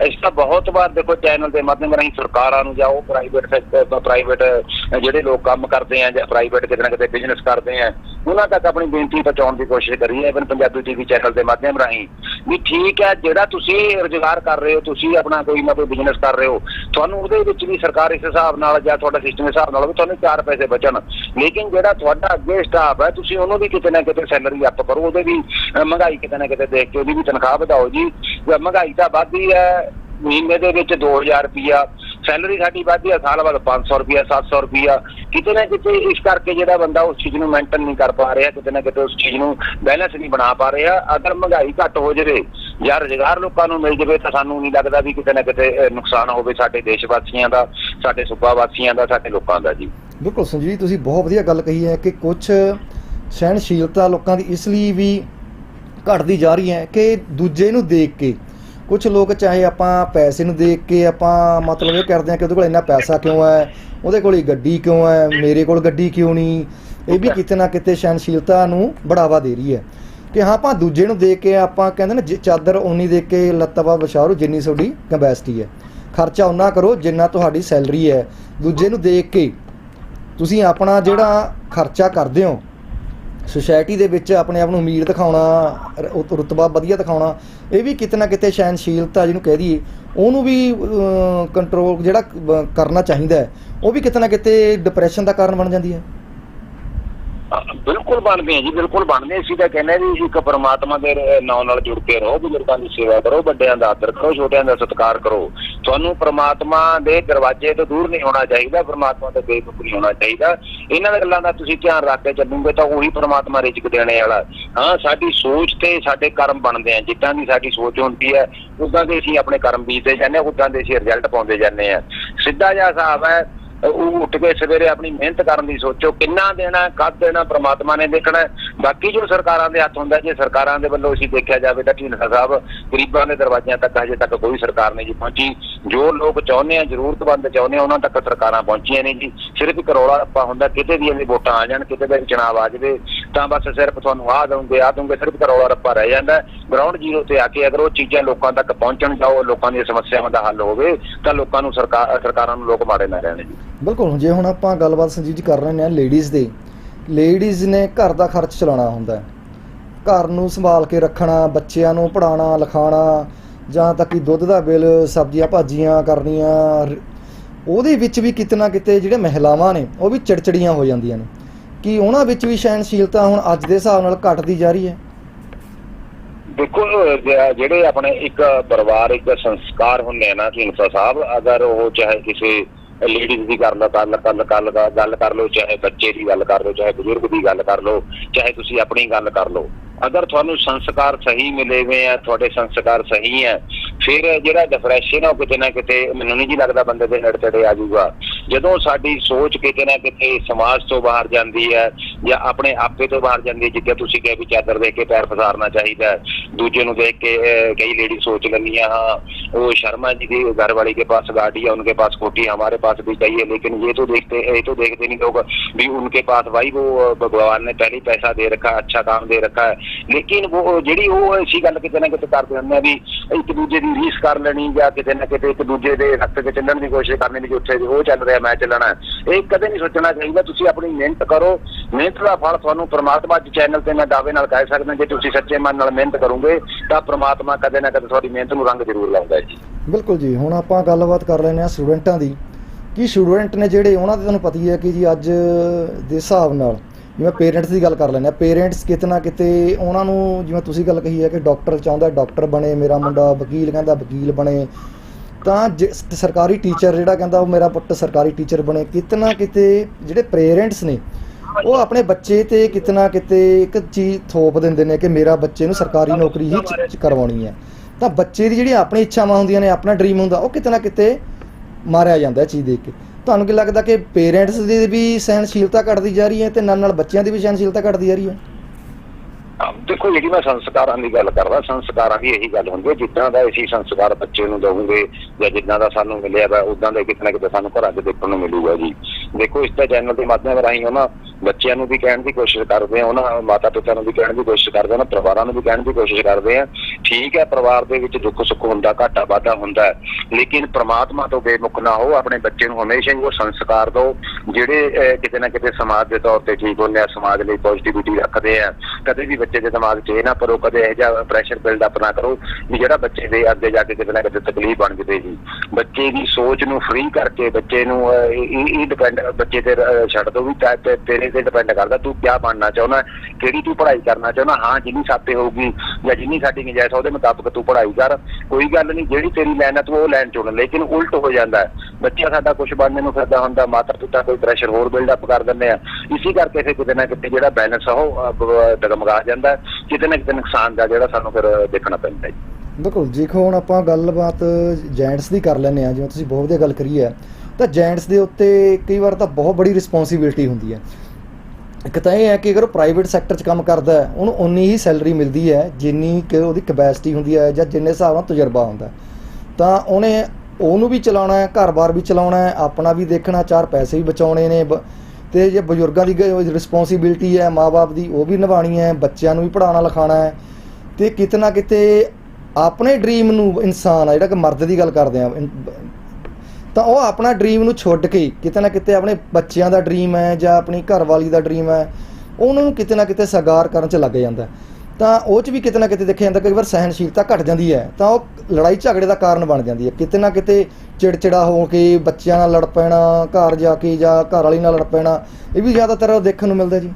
Speaker 2: ਇਸ ਤਾਂ ਬਹੁਤ ਵਾਰ ਦੇਖੋ ਚੈਨਲ ਦੇ ਮਾਧਿਅਮ ਰਾਹੀਂ ਸਰਕਾਰਾਂ ਨੂੰ ਜਾਂ ਉਹ ਪ੍ਰਾਈਵੇਟ ਸੈਕਟਰ ਪ੍ਰਾਈਵੇਟ ਜਿਹੜੇ ਲੋਕ ਕੰਮ ਕਰਦੇ ਆ ਜਾਂ ਪ੍ਰਾਈਵੇਟ ਕਿਤੇ ਨਾ ਕਿਤੇ ਬਿਜ਼ਨਸ ਕਰਦੇ ਆ ਉਹਨਾਂ ਤੱਕ ਆਪਣੀ ਬੇਨਤੀ ਪਹੁੰਚਾਉਣ ਦੀ ਕੋਸ਼ਿਸ਼ ਕਰੀ ਹੈ ਇਵਨ ਪੰਜਾਬੀ ਟੀਵੀ ਚੈਨਲ ਦੇ ਮਾਧਿਅਮ ਰਾਹੀਂ। ਵੀ ਠੀਕ ਹੈ, ਜਿਹੜਾ ਤੁਸੀਂ ਰੁਜ਼ਗਾਰ ਕਰ ਰਹੇ ਹੋ, ਤੁਸੀਂ ਆਪਣਾ ਕੋਈ ਨਾ ਕੋਈ ਬਿਜ਼ਨਸ ਕਰ ਰਹੇ ਹੋ, ਤੁਹਾਨੂੰ ਉਹਦੇ ਵਿੱਚ ਵੀ ਸਰਕਾਰ ਇਸ ਹਿਸਾਬ ਨਾਲ ਜਾਂ ਤੁਹਾਡਾ ਸਿਸਟਮ ਹਿਸਾਬ ਨਾਲ ਵੀ ਤੁਹਾਨੂੰ ਚਾਰ ਪੈਸੇ ਬਚਣ। ਲੇਕਿਨ ਜਿਹੜਾ ਤੁਹਾਡਾ ਅੱਗੇ ਸਟਾਫ ਹੈ, ਤੁਸੀਂ ਉਹਨੂੰ ਵੀ ਕਿਤੇ ਨਾ ਕਿਤੇ ਸੈਲਰੀ ਅਪ ਕਰੋ, ਉਹਦੇ ਵੀ ਮਹਿੰਗਾਈ ਕਿਤੇ ਨਾ ਕਿਤੇ ਦੇਖ ਕੇ ਉਹਦੀ ਵੀ ਤਨਖਾਹ ਵਧਾਓ ਜੀ। ਮਹਿੰਗਾਈ ਤਾਂ ਵੱਧ ਹੀ ਹੈ, ਮਹੀਨੇ ਦੇ ਵਿੱਚ 2000 ਰੁਪਿਆ ਸੈਲਰੀ ਸਾਡੀ ਵੱਧਦੀ ਹੈ ਸਾਲ ਬਾਅਦ 500 ਰੁਪਿਆ 700 ਰੁਪਿਆ ਕਿਤੇ ਨਾ ਕਿਤੇ ਇਸ ਕਰਕੇ ਜਿਹੜਾ ਬੰਦਾ ਉਸ ਚੀਜ਼ ਨੂੰ ਮੇਨਟੇਨ ਨਹੀਂ ਕਰ ਪਾ ਰਿਹਾ, ਕਿਤੇ ਨਾ ਕਿਤੇ ਉਸ ਚੀਜ਼ ਨੂੰ ਬੈਲੈਂਸ ਨਹੀਂ ਬਣਾ ਪਾ ਰਿਹਾ। ਅਗਰ ਮਹਿੰਗਾਈ ਘੱਟ ਹੋ ਜਾਵੇ ਜਾਂ ਰੁਜ਼ਗਾਰ ਲੋਕਾਂ ਨੂੰ ਮਿਲ ਜਾਵੇ ਤਾਂ ਸਾਨੂੰ ਨਹੀਂ ਲੱਗਦਾ ਵੀ ਕਿਤੇ ਨਾ ਕਿਤੇ ਨੁਕਸਾਨ ਹੋਵੇ ਸਾਡੇ ਦੇਸ਼ ਵਾਸੀਆਂ ਦਾ, ਸਾਡੇ ਸੂਬਾ ਵਾਸੀਆਂ ਦਾ, ਸਾਡੇ ਲੋਕਾਂ ਦਾ ਜੀ।
Speaker 1: ਬਿਲਕੁਲ ਸੰਜੀਵ ਤੁਸੀਂ ਬਹੁਤ ਵਧੀਆ ਗੱਲ ਕਹੀ ਹੈ ਕਿ ਕੁਝ ਸਹਿਣਸ਼ੀਲਤਾ ਲੋਕਾਂ ਦੀ ਇਸ ਲਈ ਵੀ ਘਟਦੀ ਜਾ ਰਹੀ ਹੈ ਕਿ ਦੂਜੇ ਨੂੰ ਦੇਖ ਕੇ ਕੁਝ ਲੋਕ ਚਾਹੇ ਆਪਾਂ ਪੈਸੇ ਨੂੰ ਦੇਖ ਕੇ ਆਪਾਂ ਮਤਲਬ ਇਹ ਕਰਦੇ ਆ ਕਿ ਉਹਦੇ ਕੋਲ ਇੰਨਾ ਪੈਸਾ ਕਿਉਂ ਹੈ ਉਹਦੇ ਕੋਲ ਹੀ ਗੱਡੀ ਕਿਉਂ ਹੈ ਮੇਰੇ ਕੋਲ ਗੱਡੀ ਕਿਉਂ ਨਹੀਂ? ਇਹ ਵੀ ਕਿਤੇ ਨਾ ਕਿਤੇ ਸਹਿਣਸ਼ੀਲਤਾ ਨੂੰ ਬੜਾਵਾ ਦੇ ਰਹੀ ਹੈ ਕਿ ਹਾਂ ਆਪਾਂ ਦੂਜੇ ਨੂੰ ਦੇਖ ਕੇ ਆਪਾਂ ਕਹਿੰਦੇ ਨਾ ਚਾਦਰ ਉਨੀ ਦੇਖ ਕੇ ਲੱਤਾਂ ਵਿਛਾਓ ਜਿੰਨੀ ਤੁਹਾਡੀ ਕੈਪੈਸਿਟੀ ਹੈ। ਖਰਚਾ ਉਨਾ ਕਰੋ ਜਿੰਨਾ ਤੁਹਾਡੀ ਸੈਲਰੀ ਹੈ। ਦੂਜੇ ਨੂੰ ਦੇਖ ਕੇ ਤੁਸੀਂ ਆਪਣਾ ਜਿਹੜਾ ਖਰਚਾ ਕਰਦੇ ਹੋ ਸੁਸਾਇਟੀ ਦੇ ਵਿੱਚ ਆਪਣੇ ਆਪ ਨੂੰ ਅਮੀਰ ਦਿਖਾਉਣਾ ਰੁਤਬਾ ਵਧੀਆ ਦਿਖਾਉਣਾ ਇਹ ਵੀ ਕਿਤੇ ਨਾ ਕਿਤੇ ਸਹਿਨਸ਼ੀਲਤਾ ਜਿਹਨੂੰ ਕਹਿ ਦਈਏ, ਉਹਨੂੰ ਵੀ ਕੰਟਰੋਲ ਜਿਹੜਾ ਕਰਨਾ ਚਾਹੀਦਾ ਹੈ, ਉਹ ਵੀ ਕਿਤੇ ਨਾ ਕਿਤੇ ਡਿਪਰੈਸ਼ਨ ਦਾ ਕਾਰਨ ਬਣ ਜਾਂਦੀ ਹੈ।
Speaker 2: ਬਿਲਕੁਲ ਬਣਦੇ ਆ ਜੀ, ਬਿਲਕੁਲ ਬਣਦੇ ਅਸੀਂ ਤਾਂ ਕਹਿੰਦੇ ਆ ਵੀ ਇੱਕ ਪਰਮਾਤਮਾ ਦੇ ਨਾਂ ਨਾਲ ਜੁੜ ਕੇ ਰਹੋ, ਬਜ਼ੁਰਗਾਂ ਦੀ ਸੇਵਾ ਕਰੋ, ਵੱਡਿਆਂ ਦਾ ਆਦਰ ਕਰੋ, ਛੋਟਿਆਂ ਦਾ ਸਤਿਕਾਰ ਕਰੋ। ਤੁਹਾਨੂੰ ਪਰਮਾਤਮਾ ਦੇ ਦਰਵਾਜ਼ੇ ਤੋਂ ਦੂਰ ਨਹੀਂ ਹੋਣਾ ਚਾਹੀਦਾ, ਪਰਮਾਤਮਾ ਤੋਂ ਬੇਵਕੂਫ ਨਹੀਂ ਹੋਣਾ ਚਾਹੀਦਾ। ਇਹਨਾਂ ਦੇ ਗੱਲਾਂ ਦਾ ਤੁਸੀਂ ਧਿਆਨ ਰੱਖ ਕੇ ਚੱਲੋਗੇ ਤਾਂ ਉਹੀ ਪਰਮਾਤਮਾ ਰਿਜ਼ਕ ਦੇਣੇ ਵਾਲਾ। ਹਾਂ, ਸਾਡੀ ਸੋਚ ਤੇ ਸਾਡੇ ਕਰਮ ਬਣਦੇ ਆ। ਜਿੱਦਾਂ ਦੀ ਸਾਡੀ ਸੋਚ ਹੁੰਦੀ ਹੈ, ਉਦਾਂ ਦੇ ਅਸੀਂ ਆਪਣੇ ਕਰਮ ਬੀਜਦੇ ਜਾਂਦੇ ਆ, ਉਦਾਂ ਦੇ ਅਸੀਂ ਰਿਜ਼ਲਟ ਪਾਉਂਦੇ ਜਾਂਦੇ ਆ। ਸਿੱਧਾ ਜਿਹਾ ਹਿਸਾਬ ਹੈ ਉਹ ਉੱਠ ਕੇ ਸਵੇਰੇ ਆਪਣੀ ਮਿਹਨਤ ਕਰਨ ਦੀ ਸੋਚੋ, ਕਿੰਨਾ ਦੇਣਾ, ਕਦ ਦੇਣਾ, ਪ੍ਰਮਾਤਮਾ ਨੇ ਦੇਖਣਾ। ਬਾਕੀ ਜੋ ਸਰਕਾਰਾਂ ਦੇ ਹੱਥ ਹੁੰਦਾ, ਜੇ ਸਰਕਾਰਾਂ ਦੇ ਵੱਲੋਂ ਅਸੀਂ ਦੇਖਿਆ ਜਾਵੇ ਤਾਂ ਢੀਂਡਸਾ ਸਾਹਿਬ ਗਰੀਬਾਂ ਦੇ ਦਰਵਾਜ਼ਿਆਂ ਤੱਕ ਹਜੇ ਤੱਕ ਕੋਈ ਸਰਕਾਰ ਨਹੀਂ ਜੀ ਪਹੁੰਚੀ। ਜੋ ਲੋਕ ਚਾਹੁੰਦੇ ਆ, ਜ਼ਰੂਰਤਮੰਦ ਚਾਹੁੰਦੇ ਆ, ਉਹਨਾਂ ਤੱਕ ਸਰਕਾਰਾਂ ਪਹੁੰਚੀਆਂ ਨਹੀਂ ਜੀ। ਸਿਰਫ ਇੱਕ ਰੌਲਾ ਰੱਪਾ ਹੁੰਦਾ, ਕਿਤੇ ਵੀ ਇਹਦੇ ਵੋਟਾਂ ਆ ਜਾਣ, ਕਿਤੇ ਵੀ ਚੁਣਾਵ ਆ ਜਾਵੇ ਤਾਂ ਬਸ ਸਿਰਫ ਤੁਹਾਨੂੰ ਆਹ ਦਊਂਗੇ ਆਹ ਦਊਂਗੇ, ਸਿਰਫ ਇੱਕ ਰੌਲਾ ਰੱਪਾ ਰਹਿ ਜਾਂਦਾ। ਗਰਾਊਂਡ ਜ਼ੀਰੋ ਤੇ ਆ ਕੇ ਅਗਰ ਉਹ ਚੀਜ਼ਾਂ ਲੋਕਾਂ ਤੱਕ ਪਹੁੰਚਣ ਜਾਓ ਲੋਕਾਂ ਦੀਆਂ ਸਮੱਸਿਆਵਾਂ ਦਾ ਹੱਲ ਹੋਵੇ, ਤਾਂ ਲੋਕਾਂ ਨੂੰ ਸਰਕਾਰ ਸਰਕਾਰਾਂ ਨੂੰ ਲੋਕ ਮਾਰੇ ਨਾ ਰਹਿਣ। ਜੀ
Speaker 1: ਬਿਲਕੁਲ ਜੇ ਹੁਣ ਆਪਾਂ ਗੱਲਬਾਤ ਸੰਜੀਵ ਕਰ ਰਹੇ ਹਾਂ ਲੇਡੀਜ਼ ਦੇ ਲੇਡੀਜ਼ ਨੇ ਘਰ ਦਾ ਖਰਚ ਚਲਾਉਣਾ ਹੁੰਦਾ ਹੈ। ਘਰ ਨੂੰ ਸੰਭਾਲ ਕੇ ਰੱਖਣਾ, ਬੱਚਿਆਂ ਨੂੰ ਪੜਾਉਣਾ ਲਿਖਾਉਣਾ, ਜਾਂ ਤੱਕ ਕਿ ਦੁੱਧ ਦਾ ਬਿੱਲ, ਸਬਜ਼ੀਆਂ ਭਾਜੀਆਂ ਕਰਨੀਆਂ ਉਹਦੇ ਵਿੱਚ ਵੀ ਕਿਤੇ ਕਿਤੇ ਜਿਹੜੇ ਮਹਿਲਾਵਾਂ ਨੇ, ਉਹ ਵੀ ਚਿੜਚਿੜੀਆਂ ਹੋ ਜਾਂਦੀਆਂ ਨੇ। ਕਿ ਉਹਨਾਂ ਵਿੱਚ ਵੀ ਸਹਿਣਸ਼ੀਲਤਾ ਹੁਣ ਅੱਜ ਦੇ ਹਿਸਾਬ ਨਾਲ ਘਟਦੀ ਜਾ ਰਹੀ ਹੈ?
Speaker 2: ਦੇਖੋ ਜਿਹੜੇ ਆਪਣੇ ਇੱਕ ਪਰਿਵਾਰਿਕ ਸੰਸਕਾਰ ਹੁੰਦੇ ਆ ਨਾ ਢੀਂਡਸਾ ਸਾਹਿਬ, ਅਗਰ ਉਹ ਚਾਹੇ ਕਿਸੇ ਲੇਡੀਜ਼ ਦੀ ਕਰ ਲਓ ਗੱਲ ਗੱਲ ਗੱਲ ਗੱਲ ਕਰ ਲਓ, ਚਾਹੇ ਬੱਚੇ ਦੀ ਗੱਲ ਕਰ ਲਓ, ਚਾਹੇ ਬਜ਼ੁਰਗ ਦੀ ਗੱਲ ਕਰ ਲਓ, ਚਾਹੇ ਤੁਸੀਂ ਆਪਣੀ ਗੱਲ ਕਰ ਲਓ, ਅਗਰ ਤੁਹਾਨੂੰ ਸੰਸਕਾਰ ਸਹੀ ਮਿਲੇ ਹੋਏ ਆ, ਤੁਹਾਡੇ ਸੰਸਕਾਰ ਸਹੀ ਹੈ ਫਿਰ ਜਿਹੜਾ ਡਿਫਰੈਸ਼ਨ ਆ ਉਹ ਕਿਤੇ ਨਾ ਕਿਤੇ ਮੈਨੂੰ ਨਹੀਂ ਜੀ ਲੱਗਦਾ ਬੰਦੇ ਦੇ ਨੇੜੇ ਤੇੜੇ ਆ ਜਾਊਗਾ। ਜਦੋਂ ਸਾਡੀ ਸੋਚ ਕਿਤੇ ਨਾ ਕਿਤੇ ਸਮਾਜ ਤੋਂ ਬਾਹਰ ਜਾਂਦੀ ਹੈ ਜਾਂ ਆਪਣੇ ਆਪੇ ਤੋਂ ਬਾਹਰ ਜਾਂਦੀ ਹੈ ਜਿੱਦਾਂ ਤੁਸੀਂ ਕਹੇ ਵੀ ਚਾਦਰ ਦੇਖ ਕੇ ਪੈਰ ਪਸਾਰਨਾ ਚਾਹੀਦਾ ਹੈ ਦੂਜੇ ਨੂੰ ਦੇਖ ਕੇ ਅਹ, ਕਈ ਲੇਡੀ सोच लेनी है हाँ वो शर्मा जी की घर वाली के पास गाड़ी है उनके पास स्कूटी हमारे पास भी चाहिए लेकिन ये तो देखते ये तो देखते नहीं लोग भी उनके पास भाई वो भगवान ने पहले ही पैसा दे रखा है अच्छा काम दे रखा है लेकिन वो ਜਿਹੜੀ ਉਹ ਐਸੀ ਗੱਲ ਕਿਤੇ ਨਾ ਕਿਤੇ ਕਰਦੇ ਹੁੰਦੇ ਆ ਵੀ ਇੱਕ ਦੂਜੇ ਦੀ ਰੀਸ ਕਰ ਲੈਣੀ ਜਾਂ ਕਿਤੇ ਨਾ ਕਿਤੇ ਇੱਕ ਦੂਜੇ ਦੇ ਰਸਤੇ ਤੇ ਚੱਲਣ ਦੀ ਕੋਸ਼ਿਸ਼ ਕਰਨੀ ਵੀ ਉੱਥੇ ਉਹ ਚੱਲ ਰਿਹਾ ਮੈਂ ਚੱਲਣਾ ਹੈ। ਇਹ ਕਦੇ ਨਹੀਂ ਸੋਚਣਾ ਚਾਹੀਦਾ ਤੁਸੀਂ ਆਪਣੀ ਮਿਹਨਤ ਕਰੋ ਮਿਹਨਤ ਦਾ ਫਲ ਤੁਹਾਨੂੰ ਪ੍ਰਮਾਤਮਾ ਅੱਜ ਚੈਨਲ ਤੇ ਮੈਂ ਦਾਅਵੇ ਨਾਲ ਕਹਿ ਸਕਦਾ ਜੇ ਤੁਸੀਂ ਸੱਚੇ ਮਨ ਨਾਲ ਮਿਹਨਤ ਕਰੋਗੇ, ਤਾਂ ਪ੍ਰਮਾਤਮਾ ਕਦੇ ਨਾ ਕਦੇ ਤੁਹਾਡੀ ਮਿਹਨਤ ਨੂੰ ਰੰਗ ਜ਼ਰੂਰ ਲਾਉਂਦਾ ਹੈ ਜੀ।
Speaker 1: ਬਿਲਕੁਲ ਜੀ, ਹੁਣ ਆਪਾਂ ਗੱਲਬਾਤ ਕਰ ਲੈਂਦੇ ਹਾਂ ਸਟੂਡੈਂਟਾਂ ਦੀ। ਕਿ ਸਟੂਡੈਂਟ ਨੇ ਜਿਹੜੇ ਉਹਨਾਂ ਦੇ ਤੁਹਾਨੂੰ ਪਤਾ ਹੀ ਹੈ ਕਿ ਜੀ ਅੱਜ ਦੇ ਹਿਸਾਬ ਨਾਲ, ਜਿਵੇਂ ਪੇਰੈਂਟਸ ਦੀ ਗੱਲ ਕਰ ਲੈਂਦੇ ਆ ਪੇਰੈਂਟਸ ਕਿਤੇ ਕਿਤੇ ਉਹਨਾਂ ਨੂੰ ਜਿਵੇਂ ਤੁਸੀਂ ਗੱਲ ਕਹੀ ਹੈ ਕਿ ਡਾਕਟਰ ਚਾਹੁੰਦਾ ਡਾਕਟਰ ਬਣੇ, ਮੇਰਾ ਮੁੰਡਾ ਵਕੀਲ ਕਹਿੰਦਾ ਵਕੀਲ ਬਣੇ, ਤਾਂ ਸਰਕਾਰੀ ਟੀਚਰ ਜਿਹੜਾ ਕਹਿੰਦਾ ਉਹ ਮੇਰਾ ਪੁੱਤ ਸਰਕਾਰੀ ਟੀਚਰ ਬਣੇ, ਕਿਤੇ ਨਾ ਕਿਤੇ ਜਿਹੜੇ ਪੇਰੈਂਟਸ ਨੇ ਉਹ ਆਪਣੇ ਬੱਚੇ ਤੇ ਕਿਤਨਾ ਕਿਤੇ ਇੱਕ ਚੀਜ਼ ਥੋਪ ਦਿੰਦੇ ਨੇ ਕਿ ਮੇਰਾ ਬੱਚੇ ਨੂੰ ਸਰਕਾਰੀ ਨੌਕਰੀ ਹੀ ਕਰਵਾਉਣੀ ਹੈ। ਤਾਂ ਬੱਚੇ ਦੀ ਜਿਹੜੀ ਆਪਣੀ ਇੱਛਾਵਾਂ ਹੁੰਦੀਆਂ ਨੇ ਆਪਣਾ ਡ੍ਰੀਮ ਹੁੰਦਾ ਉਹ ਕਿਤਨਾ ਕਿਤੇ ਮਾਰਿਆ ਜਾਂਦਾ ਇਹ ਚੀਜ਼ ਦੇਖ ਕੇ। ਤੁਹਾਨੂੰ ਕੀ ਲੱਗਦਾ ਕਿ ਪੇਰੈਂਟਸ ਦੀ ਵੀ ਸਹਿਨਸ਼ੀਲਤਾ ਘਟਦੀ ਜਾ ਰਹੀ ਹੈ ਤੇ ਨਾਲ ਨਾਲ ਬੱਚਿਆਂ ਦੀ ਵੀ ਸਹਿਨਸ਼ੀਲਤਾ ਘਟਦੀ ਜਾ ਰਹੀ ਹੈ?
Speaker 2: ਦੇਖੋ ਜਿਹੜੀ ਮੈਂ ਸੰਸਕਾਰਾਂ ਦੀ ਗੱਲ ਕਰਦਾ ਸੰਸਕਾਰਾਂ ਦੀ ਇਹੀ ਗੱਲ ਹੁੰਦੀ ਹੈ ਜਿੱਦਾਂ ਦਾ ਅਸੀਂ ਸੰਸਕਾਰ ਬੱਚੇ ਨੂੰ ਦਵਾਂਗੇ ਜਾਂ ਜਿੱਦਾਂ ਦਾ ਸਾਨੂੰ ਮਿਲਿਆ ਵਾ ਉਦਾਂ ਦਾ ਕਿਤੇ ਨਾ ਕਿਤੇ ਸਾਨੂੰ ਘਰਾਂ 'ਚ ਦੇਖਣ ਨੂੰ ਮਿਲੂਗਾ ਜੀ। ਦੇਖੋ ਇਸ ਦਾ ਚੈਨਲ ਦੇ ਮਾਧਿਅਮ ਰਾਹੀਂ ਉਹਨਾਂ ਬੱਚਿਆਂ ਨੂੰ ਵੀ ਕਹਿਣ ਦੀ ਕੋਸ਼ਿਸ਼ ਕਰਦੇ ਆ, ਉਹਨਾਂ ਮਾਤਾ ਪਿਤਾ ਨੂੰ ਵੀ ਕਹਿਣ ਦੀ ਕੋਸ਼ਿਸ਼ ਕਰਦੇ ਆ, ਉਹਨਾਂ ਪਰਿਵਾਰਾਂ ਨੂੰ ਵੀ ਕਹਿਣ ਦੀ ਕੋਸ਼ਿਸ਼ ਕਰਦੇ ਆ। ਠੀਕ ਹੈ, ਪਰਿਵਾਰ ਦੇ ਵਿੱਚ ਦੁੱਖ ਸੁੱਖ ਹੁੰਦਾ, ਘਾਟਾ ਵਾਧਾ ਹੁੰਦਾ ਲੇਕਿਨ ਪ੍ਰਮਾਤਮਾ ਤੋਂ ਬੇਮੁਖ ਨਾ ਹੋ, ਆਪਣੇ ਬੱਚੇ ਨੂੰ ਹਮੇਸ਼ਾ ਹੀ ਉਹ ਸੰਸਕਾਰ ਦਿਓ, ਜਿਹੜੇ ਕਿਤੇ ਨਾ ਕਿਤੇ ਸਮਾਜ ਦੇ ਤੌਰ ਤੇ ਠੀਕ ਹੁੰਦੇ ਆ, ਸਮਾਜ ਲਈ ਪੋਜ਼ਿਟਿਵਿਟੀ ਰੱਖਦੇ ਆ। ਕਦੇ ਵੀ ਬੱਚੇ ਦੇ ਦਿਮਾਗ 'ਚ ਇਹ ਨਾ ਕਰੋ ਕਦੇ ਇਹ ਜਿਹਾ ਪ੍ਰੈਸ਼ਰ ਬਿਲਡ ਅਪ ਨਾ ਕਰੋ ਵੀ ਜਿਹੜਾ ਬੱਚੇ ਦੇ ਅੱਗੇ ਜਾ ਕੇ ਕਿਤੇ ਨਾ ਕਿਤੇ ਤਕਲੀਫ ਬਣ ਜਵੇ ਜੀ। ਬੱਚੇ ਦੀ ਸੋਚ ਨੂੰ ਫ੍ਰੀ ਕਰਕੇ ਬੱਚੇ ਨੂੰ ਇਹ ਡਿਪੈਂਡ ਬੱਚੇ ਤੇ ਛੱਡ ਦੋ ਵੀ, ਤੇ- ਤੇ- ਤੇਰੇ ਤੇ ਡਿਪੈਂਡ ਕਰਦਾ, ਤੂੰ ਕੀ ਬਣਨਾ ਚਾਹੁੰਦਾ, ਕਿਹੜੀ ਤੂੰ ਪੜ੍ਹਾਈ ਕਰਨਾ ਚਾਹੁੰਦਾ, ਹਾਂ ਜਿੰਨੀ ਸਾਪੇ ਹੋਊਗੀ ਜਾਂ ਜਿੰਨੀ ਸਾਡੀ ਗੁੰਜਾਇਸ਼ ਉਹਦੇ ਮੁਤਾਬਕ ਤੂੰ ਪੜ੍ਹਾਈ ਕਰ। ਕੋਈ ਗੱਲ ਨਹੀਂ, ਜਿਹੜੀ ਤੇਰੀ ਲਾਈਨ ਹੈ ਤੂੰ ਉਹ ਲਾਈਨ ਚੁਣ, ਲੇਕਿਨ ਉਲਟ ਹੋ ਜਾਂਦਾ ਹੈ। ਬੱਚਾ ਸਾਡਾ ਕੁਝ ਬਣਨੇ ਨੂੰ ਫਿਰਦਾ ਹੁੰਦਾ, ਮਾਤਾ ਪਿਤਾ ਕੋਈ ਪ੍ਰੈਸ਼ਰ ਹੋਰ ਬਿਲਡ ਅਪ ਕਰ ਦਿੰਦੇ ਆ। ਇਸੇ ਕਰਕੇ ਫਿਰ ਕਿਤੇ ਨਾ ਕਿਤੇ ਜਿਹੜਾ ਬੈਲੈਂਸ ਆ, ਉਹ ਡਗਮਗਾ ਜਾਂਦਾ ਕਿਤੇ ਨਾ ਕਿਤੇ ਨੁਕਸਾਨ ਦਾ ਜਿਹੜਾ ਸਾਨੂੰ ਫਿਰ ਦੇਖਣਾ ਪੈਂਦਾ ਹੈ।
Speaker 1: ਬਿਲਕੁਲ ਦੇਖੋ ਹੁਣ ਆਪਾਂ ਗੱਲਬਾਤ ਜੈਂਟਸ ਦੀ ਕਰ ਲੈਂਦੇ ਆ ਜਿਵੇਂ ਤੁਸੀਂ ਬਹੁਤ ਵਧੀਆ ਗੱਲ ਕਰੀ ਹੈ, ਤਾਂ ਜੈਂਟਸ ਦੇ ਉੱਤੇ ਕਈ ਵਾਰ ਤਾਂ ਬਹੁਤ ਬੜੀ ਰਿਸਪੌਂਸਿਬਿਲਟੀ ਹੁੰਦੀ ਹੈ। ਇੱਕ ਤਾਂ ਇਹ ਹੈ ਕਿ ਅਗਰ ਉਹ ਪ੍ਰਾਈਵੇਟ ਸੈਕਟਰ 'ਚ ਕੰਮ ਕਰਦਾ ਉਹਨੂੰ ਉਨੀ ਹੀ ਸੈਲਰੀ ਮਿਲਦੀ ਹੈ ਜਿੰਨੀ ਕਿ ਉਹਦੀ ਕਪੈਸਿਟੀ ਹੁੰਦੀ ਹੈ ਜਾਂ ਜਿੰਨੇ ਹਿਸਾਬ ਨਾਲ ਤਜਰਬਾ ਹੁੰਦਾ ਤਾਂ ਉਹਨੇ ਉਹਨੂੰ ਵੀ ਚਲਾਉਣਾ ਹੈ, ਘਰ-ਬਾਰ ਵੀ ਚਲਾਉਣਾ ਹੈ, ਆਪਣਾ ਵੀ ਦੇਖਣਾ, ਚਾਰ ਪੈਸੇ ਵੀ ਬਚਾਉਣੇ ਨੇ, ਬ- ਤੇ ਜੇ ਬਜ਼ੁਰਗਾਂ ਦੀ ਰਿਸਪੌਂਸਿਬਿਲਟੀ ਹੈ ਮਾਪੇ ਦੀ, ਉਹ ਵੀ ਨਿਭਾਉਣੀ ਹੈ, ਬੱਚਿਆਂ ਨੂੰ ਵੀ ਪੜ੍ਹਾਉਣਾ, ਲਿਖਾਉਣਾ ਹੈ, ਤੇ ਕਿਤੇ ਨਾ ਕਿਤੇ ਆਪਣੇ ਡ੍ਰੀਮ ਨੂੰ ਇਨਸਾਨ ਆ, ਜਿਹੜਾ ਕਿ ਮਰਦ ਦੀ ਗੱਲ ਕਰਦੇ ਆ ਤਾਂ ਉਹ ਆਪਣਾ ਡ੍ਰੀਮ ਨੂੰ ਛੱਡ ਕੇ ਕਿਤੇ ਨਾ ਕਿਤੇ ਆਪਣੇ ਬੱਚਿਆਂ ਦਾ ਡ੍ਰੀਮ ਹੈ ਜਾਂ ਆਪਣੀ ਘਰਵਾਲੀ ਦਾ ਡ੍ਰੀਮ ਹੈ, ਉਹਨਾਂ ਨੂੰ ਕਿਤੇ ਨਾ ਕਿਤੇ ਸਾਕਾਰ ਕਰਨ 'ਚ ਲੱਗ ਜਾਂਦਾ ਤਾਂ ਉਹ 'ਚ ਵੀ ਕਿਤੇ ਨਾ ਕਿਤੇ ਦੇਖਿਆ ਜਾਂਦਾ ਕਈ ਵਾਰ ਸਹਿਨਸ਼ੀਲਤਾ ਘਟ ਜਾਂਦੀ ਹੈ, ਤਾਂ ਉਹ ਲੜਾਈ ਝਗੜੇ ਦਾ ਕਾਰਨ ਬਣ ਜਾਂਦੀ ਹੈ। ਕਿਤੇ ਨਾ ਕਿਤੇ ਚਿੜਚਿੜਾ ਹੋ ਕੇ ਬੱਚਿਆਂ ਨਾਲ ਲੜ ਪੈਣਾ, ਘਰ ਜਾ ਕੇ ਜਾਂ ਘਰ ਵਾਲੀ ਨਾਲ ਲੜ ਪੈਣਾ, ਇਹ ਵੀ ਜ਼ਿਆਦਾਤਰ ਦੇਖਣ ਨੂੰ ਮਿਲਦਾ ਜੀ।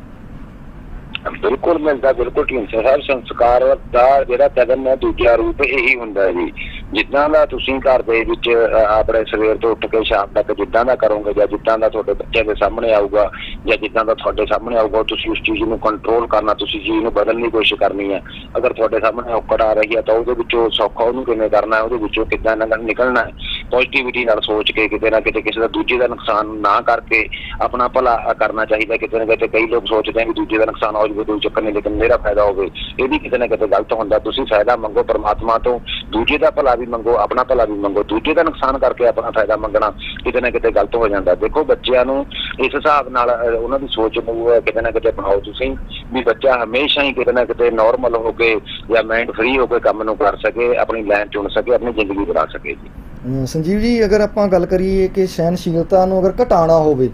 Speaker 2: ਬਿਲਕੁਲ ਮਿਲਦਾ, ਬਿਲਕੁਲ ਠੀਕ ਹੈ। ਸੰਸਕਾਰ ਦਾ ਜਿਹੜਾ ਕਦਮ ਹੈ, ਦੂਜਾ ਰੂਪ ਇਹੀ ਹੁੰਦਾ ਜੀ। ਜਿੱਦਾਂ ਦਾ ਤੁਸੀਂ ਘਰ ਦੇ ਵਿੱਚ ਆਪਣੇ ਸਵੇਰ ਤੋਂ ਉੱਠ ਕੇ ਸ਼ਾਮ ਤੱਕ ਜਿੱਦਾਂ ਦਾ ਕਰੋਗੇ ਜਾਂ ਜਿੱਦਾਂ ਦਾ ਤੁਹਾਡੇ ਬੱਚੇ ਦੇ ਸਾਹਮਣੇ ਆਊਗਾ ਜਾਂ ਜਿੱਦਾਂ ਦਾ ਤੁਹਾਡੇ ਸਾਹਮਣੇ ਆਊਗਾ ਤੁਸੀਂ ਉਸ ਚੀਜ਼ ਨੂੰ ਕੰਟਰੋਲ ਕਰਨਾ, ਤੁਸੀਂ ਚੀਜ਼ ਨੂੰ ਬਦਲਣ ਦੀ ਕੋਸ਼ਿਸ਼ ਕਰਨੀ ਹੈ। ਅਗਰ ਤੁਹਾਡੇ ਸਾਹਮਣੇ ਔਕੜ ਆ ਰਹੀ ਹੈ, ਤਾਂ ਉਹਦੇ ਵਿੱਚੋਂ ਸੌਖਾ ਉਹਨੂੰ ਕਿਵੇਂ ਕਰਨਾ ਹੈ? ਉਹਦੇ ਵਿੱਚੋਂ ਕਿੱਦਾਂ ਨਿਕਲ- ਨਿਕਲਣਾ ਹੈ? ਪੋਜ਼ਿਟਿਵਿਟੀ ਨਾਲ ਸੋਚ ਕੇ ਕਿਤੇ ਨਾ ਕਿਤੇ ਕਿਸੇ ਦਾ ਦੂਜੇ ਦਾ ਨੁਕਸਾਨ ਨਾ ਕਰਕੇ ਆਪਣਾ ਭਲਾ ਕਰਨਾ ਚਾਹੀਦਾ ਕਿਤੇ ਨਾ ਕਿਤੇ ਕਈ ਲੋਕ ਸੋਚਦੇ ਆ ਕਿ ਦੂਜੇ ਦਾ ਨੁਕਸਾਨ ਹੋ ਜਾਵੇ, ਕੋਈ ਚੱਕਰ ਨਹੀਂ, ਲੇਕਿਨ ਮੇਰਾ ਫਾਇਦਾ ਹੋਵੇ। ਇਹ ਵੀ ਕਿਤੇ ਨਾ ਕਿਤੇ ਗਲਤ ਹੁੰਦਾ। ਤੁਸੀਂ ਫਾਇਦਾ ਮੰਗੋ ਪਰਮਾਤਮਾ ਤੋਂ। ਦੂਜੇ ਦਾ ਭਲਾ ਵੀ ਮੰਗੋ, ਆਪਣਾ ਭਲਾ ਵੀ ਮੰਗੋ, ਦੂਜੇ ਦਾ ਨੁਕਸਾਨ ਕਰਕੇ ਆਪਣਾ ਫਾਇਦਾ ਮੰਗਣਾ ਕਿਤੇ ਨਾ ਕਿਤੇ ਗਲਤ ਹੋ ਜਾਂਦਾ। ਦੇਖੋ, ਬੱਚਿਆਂ ਨੂੰ ਇਸ ਹਿਸਾਬ ਨਾਲ ਉਹਨਾਂ ਦੀ ਸੋਚ ਨੂੰ ਕਿਤੇ ਨਾ ਕਿਤੇ ਬਣਾਓ ਤੁਸੀਂ ਵੀ ਬੱਚਾ ਹਮੇਸ਼ਾ ਹੀ ਕਿਤੇ ਨਾ ਕਿਤੇ ਨਾਰਮਲ ਹੋ ਕੇ ਜਾਂ ਮਾਈਂਡ ਫ੍ਰੀ ਹੋ ਕੇ ਕੰਮ ਨੂੰ ਕਰ ਸਕੇ, ਆਪਣੀ ਲਾਈਨ ਚੁਣ ਸਕੇ, ਆਪਣੀ ਜ਼ਿੰਦਗੀ ਬਣਾ ਸਕੇ ਜੀ।
Speaker 1: ਸੰਜੀਵ ਜੀ, ਅਗਰ ਆਪਾਂ ਗੱਲ ਕਰੀਏ ਕਿ ਸਹਿਨਸ਼ੀਲਤਾ ਨੂੰ ਅਗਰ ਘਟਾਉਣਾ ਹੋਵੇ,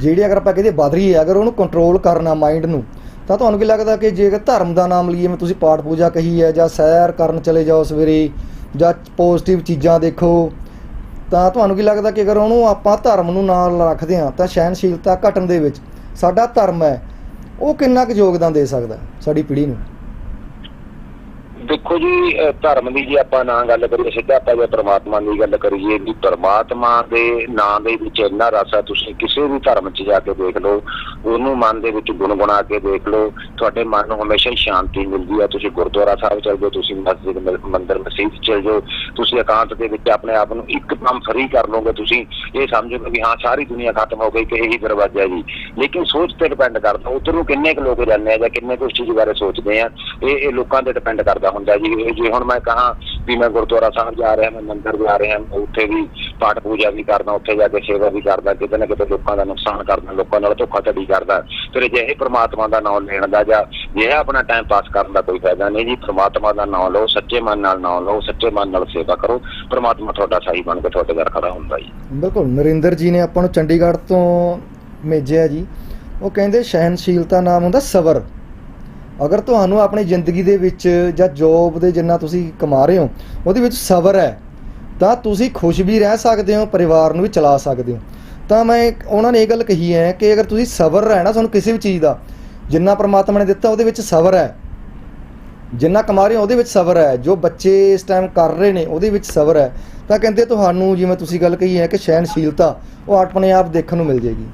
Speaker 1: ਜਿਹੜੀ ਅਗਰ ਆਪਾਂ ਕਹਿੰਦੇ ਵੱਧ ਰਹੀ ਹੈ, ਅਗਰ ਉਹਨੂੰ ਕੰਟਰੋਲ ਕਰਨਾ ਮਾਈਂਡ ਨੂੰ ਤਾਂ ਤੁਹਾਨੂੰ ਕੀ ਲੱਗਦਾ ਕਿ ਜੇਕਰ ਧਰਮ ਦਾ ਨਾਮ ਲਈਏ, ਮੈਂ ਤੁਸੀਂ ਪਾਠ ਪੂਜਾ ਕਹੀ ਹੈ ਜਾਂ ਸੈਰ ਕਰਨ ਚਲੇ ਜਾਓ ਸਵੇਰੇ ਜਾਂ ਪੋਜ਼ਿਟਿਵ ਚੀਜ਼ਾਂ ਦੇਖੋ, ਤਾਂ ਤੁਹਾਨੂੰ ਕੀ ਲੱਗਦਾ ਕਿ ਅਗਰ ਉਹਨੂੰ ਆਪਾਂ ਧਰਮ ਨੂੰ ਨਾਲ ਰੱਖਦੇ ਹਾਂ, ਤਾਂ ਸਹਿਨਸ਼ੀਲਤਾ ਘਟਣ ਦੇ ਵਿੱਚ ਸਾਡਾ ਧਰਮ ਹੈ, ਉਹ ਕਿੰਨਾ ਕੁ ਯੋਗਦਾਨ ਦੇ ਸਕਦਾ ਸਾਡੀ ਪੀੜ੍ਹੀ ਨੂੰ?
Speaker 2: ਦੇਖੋ ਜੀ ਧਰਮ ਦੀ ਜੇ ਆਪਾਂ ਨਾ ਗੱਲ ਕਰੀਏ, ਸਿੱਧਾ ਆਪਾਂ ਜੇ ਪ੍ਰਮਾਤਮਾ ਦੀ ਗੱਲ ਕਰੀਏ ਵੀ ਪ੍ਰਮਾਤਮਾ ਦੇ ਨਾਂ ਦੇ ਵਿੱਚ ਇੰਨਾ ਰਸ ਹੈ ਤੁਸੀਂ ਕਿਸੇ ਵੀ ਧਰਮ 'ਚ ਜਾ ਕੇ ਦੇਖ ਲਓ, ਉਹਨੂੰ ਮਨ ਦੇ ਵਿੱਚ ਗੁਣਗੁਣਾ ਕੇ ਦੇਖ ਲਓ, ਤੁਹਾਡੇ ਮਨ ਨੂੰ ਹਮੇਸ਼ਾ ਹੀ ਸ਼ਾਂਤੀ ਮਿਲਦੀ ਹੈ ਤੁਸੀਂ ਗੁਰਦੁਆਰਾ ਸਾਹਿਬ ਚਲ ਜਾਓ, ਤੁਸੀਂ ਮਸਜਿਦ, ਮ- ਮੰਦਿਰ ਮਸਜਿਦ ਚਲ ਜਾਓ, ਤੁਸੀਂ ਇਕਾਂਤ ਦੇ ਵਿੱਚ ਆਪਣੇ ਆਪ ਨੂੰ ਇੱਕਦਮ ਫਰੀ ਕਰ ਲਓਗੇ, ਤੁਸੀਂ ਇਹ ਸਮਝੋਗੇ ਵੀ ਹਾਂ, ਸਾਰੀ ਦੁਨੀਆ ਖਤਮ ਹੋ ਗਈ ਕਿ ਇਹੀ ਦਰਵਾਜ਼ਾ ਜੀ। ਲੇਕਿਨ ਸੋਚ ਤੇ ਡਿਪੈਂਡ ਕਰਦਾ, ਉਧਰ ਨੂੰ ਕਿੰਨੇ ਕੁ ਲੋਕ ਜਾਂਦੇ ਆ ਜਾਂ ਕਿੰਨੇ ਕੁ ਉਸ ਚੀਜ਼ ਬਾਰੇ ਸੋਚਦੇ ਆ, ਇਹ ਇਹ ਲੋਕਾਂ ਤੇ ਡਿਪੈਂਡ ਕਰਦਾ ਹੁੰਦਾ ਜੀ ਜੇ ਹੁਣ ਮੈਂ ਕਹਾ ਵੀ ਮੈਂ ਗੁਰਦੁਆਰਾ ਸਾਹਿਬ ਜਾ ਰਿਹਾ, ਮੈਂ ਮੰਦਿਰ ਜਾ ਰਿਹਾ ਉੱਥੇ ਵੀ ਪਾਠ ਪੂਜਾ ਵੀ ਕਰਦਾ, ਉੱਥੇ ਜਾ ਕੇ ਸੇਵਾ ਵੀ ਕਰਦਾ, ਕਿਤੇ ਨਾ ਕਿਤੇ ਲੋਕਾਂ ਦਾ ਨੁਕਸਾਨ ਕਰਦਾ, ਲੋਕਾਂ ਨਾਲ ਧੋਖਾਧੜੀ ਕਰਦਾ। ਫਿਰ ਜੇ ਪ੍ਰਮਾਤਮਾ ਦਾ ਨਾਮ ਲੈਣ ਦਾ ਜਾਂ ਜੇ ਆਪਣਾ ਟਾਈਮ ਪਾਸ ਕਰਨ ਦਾ ਕੋਈ ਫਾਇਦਾ ਨਹੀਂ ਜੀ, ਪ੍ਰਮਾਤਮਾ ਦਾ ਨਾਮ ਲਓ, ਸੱਚੇ ਮਨ ਨਾਲ ਨਾਮ ਲਓ, ਸੱਚੇ ਮਨ ਨਾਲ ਸੇਵਾ ਕਰੋ, ਪ੍ਰਮਾਤਮਾ ਤੁਹਾਡਾ ਸਹੀ ਬਣ ਕੇ ਤੁਹਾਡੇ ਘਰ ਖੜਾ ਹੁੰਦਾ ਜੀ।
Speaker 1: ਬਿਲਕੁਲ, ਨਰਿੰਦਰ ਜੀ ਨੇ ਆਪਾਂ ਨੂੰ ਚੰਡੀਗੜ੍ਹ ਤੋਂ ਭੇਜਿਆ ਜੀ। ਉਹ ਕਹਿੰਦੇ ਸਹਿਨਸ਼ੀਲਤਾ ਨਾਮ ਹੁੰਦਾ ਸਬਰ ਅਗਰ ਤੁਹਾਨੂੰ ਆਪਣੀ ਜ਼ਿੰਦਗੀ ਦੇ ਵਿੱਚ ਜਾਂ ਜੋਬ ਦੇ ਜਿੰਨਾ ਤੁਸੀਂ ਕਮਾ ਰਹੇ ਹੋ, ਉਹਦੇ ਵਿੱਚ ਸਬਰ ਹੈ, ਤਾਂ ਤੁਸੀਂ ਖੁਸ਼ ਵੀ ਰਹਿ ਸਕਦੇ ਹੋ, ਪਰਿਵਾਰ ਨੂੰ ਵੀ ਚਲਾ ਸਕਦੇ ਹੋ। ਤਾਂ ਮੈਂ ਉਹਨਾਂ ਨੇ ਇਹ ਗੱਲ ਕਹੀ ਹੈ ਕਿ ਅਗਰ ਤੁਸੀਂ ਸਬਰ ਰਹਿਣਾ ਤੁਹਾਨੂੰ ਕਿਸੇ ਵੀ ਚੀਜ਼ ਦਾ, ਜਿੰਨਾ ਪ੍ਰਮਾਤਮਾ ਨੇ ਦਿੱਤਾ ਉਹਦੇ ਵਿੱਚ ਸਬਰ ਹੈ। ਜਿੰਨਾ ਕਮਾ ਰਹੇ ਹੋ ਉਹਦੇ ਵਿੱਚ ਸਬਰ ਹੈ, ਜੋ ਬੱਚੇ ਇਸ ਟਾਈਮ ਕਰ ਰਹੇ ਨੇ ਉਹਦੇ ਵਿੱਚ ਸਬਰ ਹੈ। ਤਾਂ ਕਹਿੰਦੇ ਤੁਹਾਨੂੰ, ਜਿਵੇਂ ਤੁਸੀਂ ਗੱਲ ਕਹੀ ਹੈ ਕਿ ਸਹਿਨਸ਼ੀਲਤਾ ਉਹ ਆਪਣੇ ਆਪ ਦੇਖਣ ਨੂੰ ਮਿਲ ਜੇਗੀ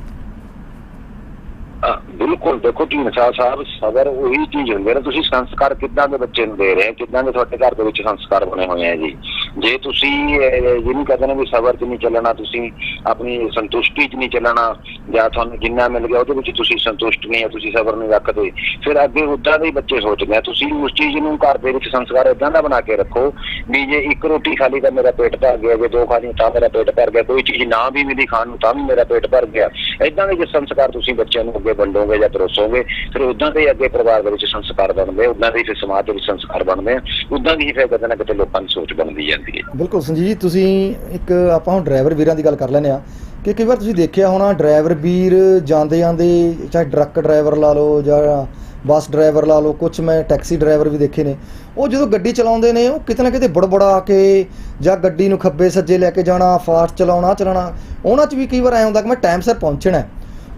Speaker 2: ਬਿਲਕੁਲ, ਦੇਖੋ ਢੀਂਡਸਾ ਸਾਹਿਬ, ਸਬਰ ਉਹੀ ਚੀਜ਼ ਹੁੰਦੀ ਹੈ ਨਾ, ਤੁਸੀਂ ਸੰਸਕਾਰ ਕਿੱਦਾਂ ਦੇ ਬੱਚੇ ਨੂੰ ਦੇ ਰਹੇ ਹੋ, ਕਿੱਦਾਂ ਦੇ ਤੁਹਾਡੇ ਘਰ ਦੇ ਵਿੱਚ ਸੰਸਕਾਰ ਬਣੇ ਹੋਏ ਆ ਜੀ? ਜੇ ਤੁਸੀਂ, ਇਹ ਜਿਹਨੂੰ ਕਹਿੰਦੇ ਨੇ ਵੀ ਸਬਰ 'ਚ ਨਹੀਂ ਚੱਲਣਾ, ਤੁਸੀਂ ਆਪਣੀ ਸੰਤੁਸ਼ਟੀ 'ਚ ਨਹੀਂ ਚੱਲਣਾ, ਜਾਂ ਤੁਹਾਨੂੰ ਜਿੰਨਾ ਮਿਲ ਗਿਆ ਉਹਦੇ ਵਿੱਚ ਤੁਸੀਂ ਸੰਤੁਸ਼ਟ ਨਹੀਂ ਹੋ, ਤੁਸੀਂ ਸਬਰ ਨਹੀਂ ਰੱਖਦੇ, ਫਿਰ ਅੱਗੇ ਉਦਾਂ ਦੇ ਬੱਚੇ ਸੋਚਦੇ ਆ, ਤੁਸੀਂ ਉਸ ਚੀਜ਼ ਨੂੰ ਘਰ ਦੇ ਵਿੱਚ ਸੰਸਕਾਰ ਇਦਾਂ ਦਾ ਬਣਾ ਕੇ ਰੱਖੋ ਵੀ ਜੇ ਇੱਕ ਰੋਟੀ ਖਾ ਲਈ ਤਾਂ ਮੇਰਾ ਪੇਟ ਭਰ ਗਿਆ, ਜੇ ਦੋ ਖਾ ਲਈ ਤਾਂ ਮੇਰਾ ਪੇਟ ਭਰ ਗਿਆ, ਕੋਈ ਚੀਜ਼ ਨਾ ਵੀ ਮਿਲੀ ਖਾਣ ਨੂੰ ਤਾਂ ਵੀ ਮੇਰਾ ਪੇਟ ਭਰ ਗਿਆ। ਇਦਾਂ ਦੇ ਜੇ ਸੰਸਕਾਰ ਤੁਸੀਂ ਬੱਚਿਆਂ ਨੂੰ ਅੱਗੇ ਵੰਡੋ ਵੰਡੋਗੇ ਜਾਂ ਪਰੋਸੋਗੇ ਫਿਰ ਉਦਾਂ ਦੇ ਅੱਗੇ ਪਰਿਵਾਰ ਦੇ ਵਿੱਚ ਸੰਸਕਾਰ ਬਣਦੇ ਉਦਾਂ ਦੇ ਫਿਰ ਸਮਾਜ ਦੇ ਵਿੱਚ ਸੰਸਕਾਰ ਬਣਦੇ ਉਦਾਂ ਦੀ ਹੀ ਫਿਰ ਕਿਤੇ ਨਾ ਕਿਤੇ ਲੋਕਾਂ ਦੀ ਸੋਚ ਬਣਦੀ ਜਾਂਦੀ ਹੈ।
Speaker 1: ਬਿਲਕੁਲ ਸੰਜੀਤ ਤੁਸੀਂ ਇੱਕ ਆਪਾਂ ਹੁਣ ਡਰਾਈਵਰ ਵੀਰਾਂ ਦੀ ਗੱਲ ਕਰ ਲੈਂਦੇ ਆ ਕਿ ਕਈ ਵਾਰ ਤੁਸੀਂ ਦੇਖਿਆ ਹੋਣਾ ਡਰਾਈਵਰ ਵੀਰ ਜਾਂਦੇ ਜਾਂਦੇ ਚਾਹੇ ਟਰੱਕ ਡਰਾਈਵਰ ਲਾ ਲਓ ਜਾਂ ਬੱਸ ਡਰਾਈਵਰ ਲਾ ਲਓ ਕੁਝ ਮੈਂ ਟੈਕਸੀ ਡਰਾਈਵਰ ਵੀ ਦੇਖੇ ਨੇ, ਉਹ ਜਦੋਂ ਗੱਡੀ ਚਲਾਉਂਦੇ ਨੇ, ਉਹ ਕਿਤੇ ਨਾ ਕਿਤੇ ਬੜਬੜਾ ਕੇ ਜਾਂ ਗੱਡੀ ਨੂੰ ਖੱਬੇ ਸੱਜੇ ਲੈ ਕੇ ਜਾਣਾ, ਫਾਸਟ ਚਲਾਉਣਾ ਚਲਾਉਣਾ, ਉਹਨਾਂ 'ਚ ਵੀ ਕਈ ਵਾਰ ਐ ਹੁੰਦਾ ਕਿ ਮੈਂ ਟਾਈਮ ਸਿਰ ਪਹੁੰਚਣਾ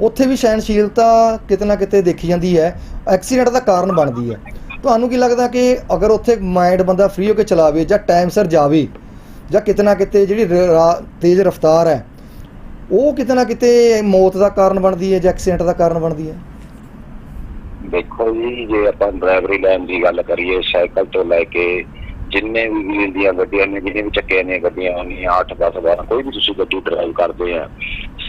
Speaker 1: ਉੱਥੇ ਵੀ ਸਹਿਣਸ਼ੀਲਤਾ ਕਿਤੇ ਨਾ ਕਿਤੇ ਦੇਖੀ ਜਾਂਦੀ ਹੈ, ਐਕਸੀਡੈਂਟ ਦਾ ਕਾਰਨ ਬਣਦੀ ਹੈ। ਤੁਹਾਨੂੰ ਕੀ ਲੱਗਦਾ ਕਿ ਅਗਰ ਉੱਥੇ ਮਾਈਂਡ ਬੰਦਾ ਫ੍ਰੀ ਹੋ ਕੇ ਚਲਾਵੇ ਜਾਂ ਟਾਈਮ ਸਿਰ ਜਾਵੇ ਜਾਂ ਕਿਤੇ ਨਾ ਕਿਤੇ ਜਿਹੜੀ ਤੇਜ਼ ਰਫ਼ਤਾਰ ਹੈ, ਉਹ ਕਿਤੇ ਨਾ ਕਿਤੇ ਮੌਤ ਦਾ ਕਾਰਨ ਬਣਦੀ ਹੈ ਜਾਂ ਐਕਸੀਡੈਂਟ ਦਾ ਕਾਰਨ ਬਣਦੀ ਹੈ?
Speaker 2: ਦੇਖੋ ਜੀ, ਜੇ ਆਪਾਂ ਡਰਾਈਵਰੀ ਲਾਈਨ ਦੀ ਗੱਲ ਕਰੀਏ, ਸਾਈਕਲ ਤੋਂ ਲੈ ਕੇ ਜਿੰਨੇ ਵੀ ਵੀਲ ਦੀਆਂ ਗੱਡੀਆਂ ਨੇ, ਜਿੰਨੇ ਵੀ ਚੱਕੇ ਨੇ, ਗੱਡੀਆਂ ਹੁੰਦੀਆਂ 8 10 12 ਕੋਈ ਵੀ ਤੁਸੀਂ ਗੱਡੀ ਡਰਾਈਵ ਕਰਦੇ ਆ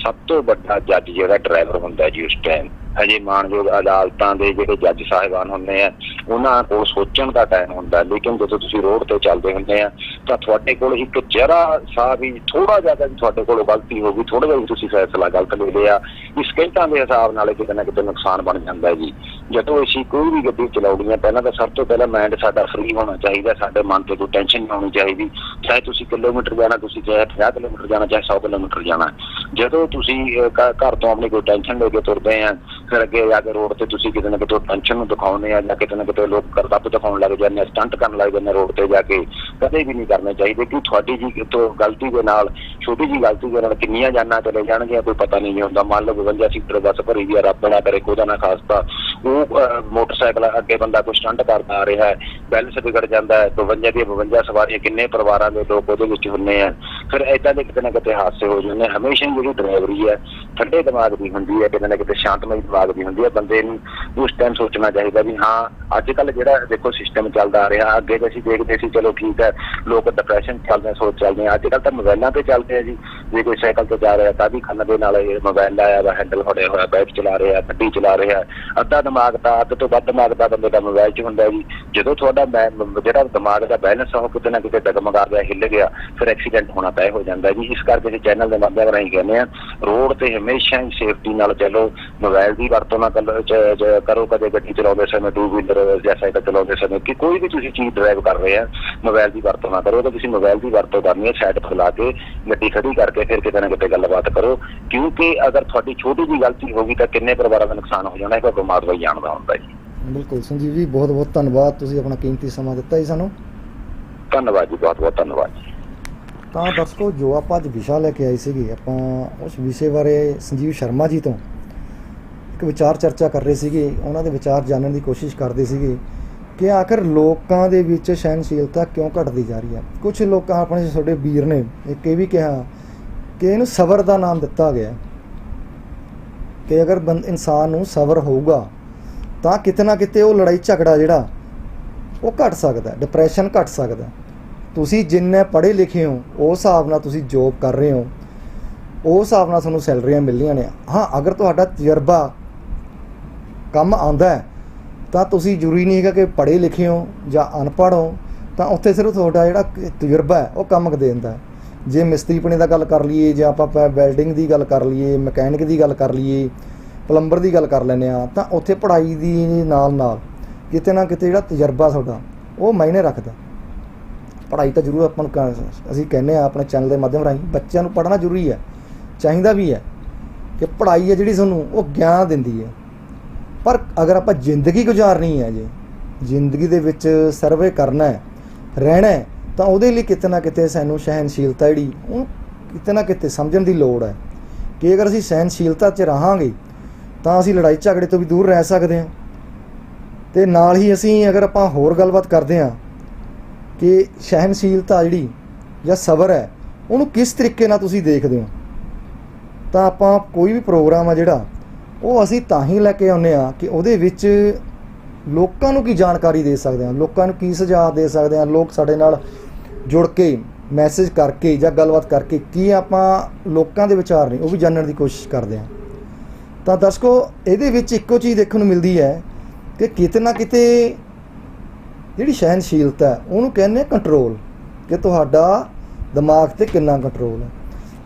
Speaker 2: ਸਭ ਤੋਂ ਵੱਡਾ ਜੱਜ ਜਿਹੜਾ ਡਰਾਈਵਰ ਹੁੰਦਾ ਜੀ ਉਸ ਟਾਈਮ ਹਜੇ ਮਾਨਯੋਗ ਅਦਾਲਤਾਂ ਦੇ ਜਿਹੜੇ ਜੱਜ ਸਾਹਿਬਾਨ ਹੁੰਦੇ ਆ, ਉਹਨਾਂ ਕੋਲ ਸੋਚਣ ਦਾ ਟਾਈਮ ਹੁੰਦਾ, ਲੇਕਿਨ ਜਦੋਂ ਤੁਸੀਂ ਰੋਡ ਤੇ ਚੱਲਦੇ ਹੁੰਦੇ ਆ, ਤਾਂ ਤੁਹਾਡੇ ਕੋਲ ਇੱਕ ਜਰਾ ਸਾ ਵੀ ਥੋੜਾ ਜਿਹਾ ਵੀ ਤੁਹਾਡੇ ਕੋਲ ਗਲਤੀ ਹੋ ਗਈ ਥੋੜਾ ਜਿਹਾ ਵੀ ਤੁਸੀਂ ਫੈਸਲਾ ਗਲਤ ਲੈ ਲਿਆ, ਇਸ ਸਕਿੰਟਾਂ ਦੇ ਹਿਸਾਬ ਨਾਲ ਕਿਤੇ ਨਾ ਕਿਤੇ ਨੁਕਸਾਨ ਬਣ ਜਾਂਦਾ ਜੀ। ਜਦੋਂ ਅਸੀਂ ਕੋਈ ਵੀ ਗੱਡੀ ਚਲਾਉਣੀ ਹੈ ਪਹਿਲਾਂ ਤਾਂ ਸਭ ਤੋਂ ਪਹਿਲਾਂ ਮਾਈਂਡ ਸਾਡਾ ਫ੍ਰੀ ਹੋਣਾ ਚਾਹੀਦਾ, ਸਾਡੇ ਮਨ ਤੇ ਕੋਈ ਟੈਨਸ਼ਨ ਨਹੀਂ ਹੋਣੀ ਚਾਹੀਦੀ, ਚਾਹੇ ਤੁਸੀਂ ਕਿਲੋਮੀਟਰ ਜਾਣਾ, ਤੁਸੀਂ ਚਾਹੇ 50 ਕਿਲੋਮੀਟਰ ਜਾਣਾ, ਚਾਹੇ 100 ਕਿਲੋਮੀਟਰ ਜਾਣਾ। ਜਦੋਂ ਤੁਸੀਂ ਘਰ ਤੋਂ ਆਪਣੀ ਕੋਈ ਟੈਨਸ਼ਨ ਲੈ ਕੇ ਤੁਰਦੇ ਆ ਫਿਰ ਅੱਗੇ ਜਾ ਕੇ ਰੋਡ ਤੇ ਤੁਸੀਂ ਕਿਤੇ ਨਾ ਕਿਤੇ ਟੈਨਸ਼ਨ ਨੂੰ ਦਿਖਾਉਂਦੇ ਆ ਜਾਂ ਕਿਤੇ ਨਾ ਕਿਤੇ ਲੋਕ ਕਰਤੱਵ ਦਿਖਾਉਣ ਲੱਗ ਜਾਂਦੇ ਆ ਸਟੰਟ ਕਰਨ ਲੱਗ ਜਾਂਦੇ ਰੋਡ ਤੇ ਜਾ ਕੇ। ਕਦੇ ਵੀ ਨਹੀਂ ਕਰਨੇ ਚਾਹੀਦੇ ਕਿ ਤੁਹਾਡੀ ਜੀ ਤੋਂ ਗਲਤੀ ਦੇ ਨਾਲ, ਛੋਟੀ ਜੀ ਗਲਤੀ ਦੇ ਨਾਲ ਕਿੰਨੀਆਂ ਜਾਨਾਂ ਚਲੇ ਜਾਣਗੀਆਂ, ਕੋਈ ਪਤਾ ਨਹੀਂ ਹੁੰਦਾ। ਮੰਨ ਲਓ 52 ਸੀਟਰ ਬੱਸ ਭਰੀ ਵੀ ਰੱਬ ਨਾ ਕਰੇ ਕੋਦਾ ਨਾ ਖਾਸਤਾ ਉਹ ਮੋਟਰਸਾਈਕਲ ਅੱਗੇ ਬੰਦਾ ਕੋਈ ਸਟੰਟ ਕਰਦਾ ਆ ਰਿਹਾ ਹੈ, ਬੈਲੈਂਸ ਵਿਗੜ ਜਾਂਦਾ ਹੈ 52 ਦੀ 52 ਸਵਾਰੀਆਂ ਕਿੰਨੇ ਪਰਿਵਾਰਾਂ ਦੇ ਲੋਕ ਉਹਦੇ ਵਿੱਚ ਹੁੰਨੇ ਆ। ਫਿਰ ਏਦਾਂ ਦੇ ਕਿਤੇ ਨਾ ਕਿਤੇ ਹਾਦਸੇ ਹੋ ਜਾਂਦੇ ਹਮੇਸ਼ਾ ਹੀ ਜਿਹੜੀ ਡਰਾਈਵਰੀ ਹੈ ਠੰਡੇ ਦਿਮਾਗ ਦੀ ਹੁੰਦੀ ਹੈ, ਕਿਤੇ ਨਾ ਕਿਤੇ ਸ਼ਾਂਤਮਈ ਦਿਮਾਗ ਹੁੰਦੀ ਹੈ ਬੰਦੇ ਨੂੰ ਉਸ ਟਾਈਮ ਸੋਚਣਾ ਚਾਹੀਦਾ ਵੀ ਹਾਂ ਅੱਜ ਕੱਲ ਜਿਹੜਾ ਦੇਖੋ ਸਿਸਟਮ ਚੱਲਦਾ ਆ ਰਿਹਾ ਅੱਗੇ ਤਾਂ ਅਸੀਂ ਦੇਖਦੇ ਸੀ ਚਲੋ ਠੀਕ ਹੈ ਲੋਕ ਡਿਪਰੈਸ਼ਨ ਚੱਲਦੇ ਆ, ਸੋਚ ਚੱਲਦੇ ਆ ਅੱਜ ਕੱਲ ਤਾਂ ਮੋਬਾਈਲਾਂ ਤੇ ਚੱਲਦੇ ਆ ਜੀ ਜੇ ਕੋਈ ਸਾਈਕਲ ਤੇ ਜਾ ਰਿਹਾ ਤਾਂ ਵੀ ਕੰਨ ਦੇ ਨਾਲ ਇਹ ਮੋਬਾਈਲ ਲਾਇਆ ਵਾ ਹੈਂਡਲ ਫੜਿਆ ਹੋਇਆ ਬਾਈਕ ਚਲਾ ਰਿਹਾ ਗੱਡੀ ਚਲਾ ਰਿਹਾ ਅੱਧਾ ਦਿਮਾਗ ਤਾਂ ਅੱਧ ਤੋਂ ਵੱਧ ਦਿਮਾਗ ਦਾ ਬੰਦੇ ਦਾ ਮੋਬਾਈਲ 'ਚ ਹੁੰਦਾ ਜੀ ਜਦੋਂ ਤੁਹਾਡਾ ਜਿਹੜਾ ਦਿਮਾਗ ਦਾ ਬੈਲੈਂਸ ਆ ਉਹ ਕਿਤੇ ਨਾ ਕਿਤੇ ਡਗਮਗਾ ਗਿਆ ਹਿੱਲ ਗਿਆ ਫਿਰ ਐਕਸੀਡੈਂਟ ਹੋਣਾ ਤੈਅ ਹੋ ਜਾਂਦਾ ਜੀ ਇਸ ਕਰਕੇ ਅਸੀਂ ਚੈਨਲ ਦੇ ਮਾਧਿਅਮ ਰਾਹੀਂ ਕਹਿੰਦੇ ਆ ਰੋਡ ਤੇ ਹਮੇਸ਼ਾ ਹੀ ਸੇਫਟੀ ਨਾਲ ਚੱਲੋ ਮੋਬਾਈਲ ਦੀ ਵਰਤੋਂ ਨਾ ਕਰੋ ਕਦੇ ਗੱਡੀ ਚਲਾਉਂਦੇ ਸਮੇਂ ਟੂ ਵੀਲਰ ਜਾਂ ਸਾਈਕਲ ਚਲਾਉਂਦੇ ਸਮੇਂ ਕਿ ਕੋਈ ਵੀ ਤੁਸੀਂ ਚੀਜ਼ ਡਰਾਈਵ ਕਰ ਰਹੇ ਆ ਮੋਬਾਈਲ ਦੀ ਵਰਤੋਂ ਨਾ ਕਰੋ ਤਾਂ ਤੁਸੀਂ ਮੋਬਾਈਲ ਦੀ ਵਰਤੋਂ ਕਰਨੀ ਹੈ ਸਾਈਡ ਲਾ ਕੇ ਗੱਡੀ ਖੜੀ ਕਰਕੇ ਫਿਰ ਕਿਤੇ ਨਾ ਕਿਤੇ ਗੱਲਬਾਤ ਕਰੋ ਕਿਉਂਕਿ ਅਗਰ ਤੁਹਾਡੀ ਛੋਟੀ ਜਿਹੀ ਗਲਤੀ ਹੋ ਗਈ ਤਾਂ ਕਿੰਨੇ ਪਰਿਵਾਰਾਂ ਦਾ ਨੁਕਸਾਨ ਹੋ ਜਾਣਾ ਇਹ ਕੋਈ ਬਿਮਾਰ ਹੀ ਜਾਣਦਾ ਹੁੰਦਾ ਜੀ।
Speaker 1: ਬਿਲਕੁਲ ਸੰਜੀਵ ਜੀ ਬਹੁਤ ਬਹੁਤ ਧੰਨਵਾਦ ਤੁਸੀਂ ਆਪਣਾ ਕੀਮਤੀ ਸਮਾਂ ਦਿੱਤਾ ਜੀ ਸਾਨੂੰ।
Speaker 2: ਧੰਨਵਾਦ ਜੀ ਬਹੁਤ ਬਹੁਤ ਧੰਨਵਾਦ ਜੀ।
Speaker 1: ਤਾਂ ਦਰਸ਼ਕੋ ਜੋ ਆਪਾਂ ਅੱਜ ਵਿਸ਼ਾ ਲੈ ਕੇ ਆਏ ਸੀਗੇ ਆਪਾਂ ਉਸ ਵਿਸ਼ੇ ਬਾਰੇ ਸੰਜੀਵ ਸ਼ਰਮਾ ਜੀ ਤੋਂ ਇੱਕ ਵਿਚਾਰ ਚਰਚਾ ਕਰ ਰਹੇ ਸੀਗੇ, ਉਹਨਾਂ ਦੇ ਵਿਚਾਰ ਜਾਣਨ ਦੀ ਕੋਸ਼ਿਸ਼ ਕਰਦੇ ਸੀਗੇ ਕਿ ਆਖਰ ਲੋਕਾਂ ਦੇ ਵਿੱਚ ਸਹਿਣਸ਼ੀਲਤਾ ਕਿਉਂ ਘਟਦੀ ਜਾ ਰਹੀ ਹੈ? ਕੁਝ ਲੋਕਾਂ ਆਪਣੇ ਤੁਹਾਡੇ ਵੀਰ ਨੇ ਇੱਕ ਇਹ ਵੀ ਕਿਹਾ ਕਿ ਇਹਨੂੰ ਸਬਰ ਦਾ ਨਾਮ ਦਿੱਤਾ ਗਿਆ। ਕਿ ਅਗਰ ਬੰ- ਇਨਸਾਨ ਨੂੰ ਸਬਰ ਹੋਊਗਾ, ਤਾਂ ਕਿਤੇ ਨਾ ਕਿਤੇ ਉਹ ਲੜਾਈ ਝਗੜਾ ਜਿਹੜਾ, ਉਹ ਘਟ ਸਕਦਾ ਡਿਪਰੈਸ਼ਨ ਘਟ ਸਕਦਾ ਤੁਸੀਂ ਜਿੰਨੇ ਪੜ੍ਹੇ ਲਿਖੇ ਹੋ, ਉਸ ਹਿਸਾਬ ਨਾਲ ਤੁਸੀਂ ਜੋਬ ਕਰ ਰਹੇ ਹੋ, ਉਸ ਹਿਸਾਬ ਨਾਲ ਤੁਹਾਨੂੰ ਸੈਲਰੀਆਂ ਮਿਲਣੀਆਂ ਨੇ। ਹਾਂ, ਅਗਰ ਤੁਹਾਡਾ ਤਜਰਬਾ ਕੰਮ ਆਉਂਦਾ ਹੈ, ਤਾਂ ਤੁਸੀਂ ਜ਼ਰੂਰੀ ਨਹੀਂ ਹੈਗਾ ਕਿ ਪੜ੍ਹੇ ਲਿਖੇ ਹੋ ਜਾਂ ਅਨਪੜ੍ਹ ਹੋ, ਤਾਂ ਉੱਥੇ ਸਿਰਫ ਤੁਹਾਡਾ ਜਿਹੜਾ ਤਜਰਬਾ ਹੈ, ਉਹ ਕੰਮ ਦੇ ਦਿੰਦਾ ਜੇ ਮਿਸਤਰੀਪਣੇ ਦਾ ਗੱਲ ਕਰ ਲਈਏ, ਜਾਂ ਆਪਾਂ ਵੈਲਡਿੰਗ ਦੀ ਗੱਲ ਕਰ ਲਈਏ, ਮਕੈਨਿਕ ਦੀ ਗੱਲ ਕਰ ਲਈਏ, ਪਲੰਬਰ ਦੀ ਗੱਲ ਕਰ ਲੈਂਦੇ ਆ ਤਾਂ ਉੱਥੇ ਪੜ੍ਹਾਈ ਦੀ ਨਾਲ ਨਾਲ ਕਿਤੇ ਨਾ ਕਿਤੇ ਜਿਹੜਾ ਤਜਰਬਾ ਤੁਹਾਡਾ, ਉਹ ਮਾਇਨੇ ਰੱਖਦਾ। ਪੜ੍ਹਾਈ ਤਾਂ ਜ਼ਰੂਰ ਆਪਾਂ ਨੂੰ ਕ- ਅਸੀਂ ਕਹਿੰਦੇ ਆ ਆਪਣੇ ਚੈਨਲ ਦੇ ਮਾਧਿਅਮ ਰਾਹੀਂ, ਬੱਚਿਆਂ ਨੂੰ ਪੜ੍ਹਨਾ ਜ਼ਰੂਰੀ ਹੈ, ਚਾਹੀਦਾ ਵੀ ਹੈ ਕਿ ਪੜ੍ਹਾਈ ਹੈ ਜਿਹੜੀ ਤੁਹਾਨੂੰ, ਉਹ ਗਿਆਨ ਦਿੰਦੀ ਹੈ। ਪਰ ਅਗਰ ਆਪਾਂ ਜ਼ਿੰਦਗੀ ਗੁਜ਼ਾਰਨੀ ਹੈ ਜੇ, ਜ਼ਿੰਦਗੀ ਦੇ ਵਿੱਚ ਸਰਵੇ ਕਰਨਾ ਹੈ, ਰਹਿਣਾ ਹੈ, ਤਾਂ ਉਹਦੇ ਲਈ ਕਿਤੇ ਨਾ ਕਿਤੇ ਸਾਨੂੰ ਸਹਿਨਸ਼ੀਲਤਾ ਜਿਹੜੀ ਉਹ ਕਿਤੇ ਨਾ ਕਿਤੇ ਸਮਝਣ ਦੀ ਲੋੜ ਹੈ ਕਿ ਅਗਰ ਅਸੀਂ ਸਹਿਨਸ਼ੀਲਤਾ 'ਚ ਰਹਾਂਗੇ, ਤਾਂ ਅਸੀਂ ਲੜਾਈ ਝਗੜੇ ਤੋਂ ਵੀ ਦੂਰ ਰਹਿ ਸਕਦੇ ਹਾਂ। ਤੇ ਨਾਲ ਹੀ ਅਸੀਂ ਅਗਰ ਆਪਾਂ ਹੋਰ ਗੱਲਬਾਤ ਕਰਦੇ ਹਾਂ ਕਿ ਸਹਿਨਸ਼ੀਲਤਾ ਜਿਹੜੀ ਜਾਂ ਸਬਰ ਹੈ, ਉਹਨੂੰ ਕਿਸ ਤਰੀਕੇ ਨਾਲ ਤੁਸੀਂ ਦੇਖਦੇ ਹੋ? ਤਾਂ ਆਪਾਂ ਕੋਈ ਵੀ ਪ੍ਰੋਗਰਾਮ ਆ ਜਿਹੜਾ ਉਹ ਅਸੀਂ ਤਾਂ ਹੀ ਲੈ ਕੇ ਆਉਂਦੇ ਆ ਕਿ ਉਹਦੇ ਵਿੱਚ ਲੋਕਾਂ ਨੂੰ ਕੀ ਜਾਣਕਾਰੀ ਦੇ ਸਕਦੇ ਹਾਂ ਲੋਕਾਂ ਨੂੰ ਕੀ ਸੁਝਾਅ ਦੇ ਸਕਦੇ ਹਾਂ ਲੋਕ ਸਾਡੇ ਨਾਲ ਜੁੜ ਕੇ ਮੈਸੇਜ ਕਰਕੇ ਜਾਂ ਗੱਲਬਾਤ ਕਰਕੇ ਕੀ ਆਪਾਂ ਲੋਕਾਂ ਦੇ ਵਿਚਾਰ ਨੇ ਉਹ ਵੀ ਜਾਣਨ ਦੀ ਕੋਸ਼ਿਸ਼ ਕਰਦੇ ਹਾਂ। ਤਾਂ ਦਰਸ਼ਕੋ ਇਹਦੇ ਵਿੱਚ ਇੱਕੋ ਚੀਜ਼ ਦੇਖਣ ਨੂੰ ਮਿਲਦੀ ਹੈ ਕਿ ਕਿਤੇ ਨਾ ਕਿਤੇ ਜਿਹੜੀ ਸਹਿਨਸ਼ੀਲਤਾ ਹੈ, ਉਹਨੂੰ ਕਹਿੰਦੇ ਕੰਟਰੋਲ ਕਿ ਤੁਹਾਡਾ ਦਿਮਾਗ ਤੇ ਕਿੰਨਾ ਕੰਟਰੋਲ ਹੈ।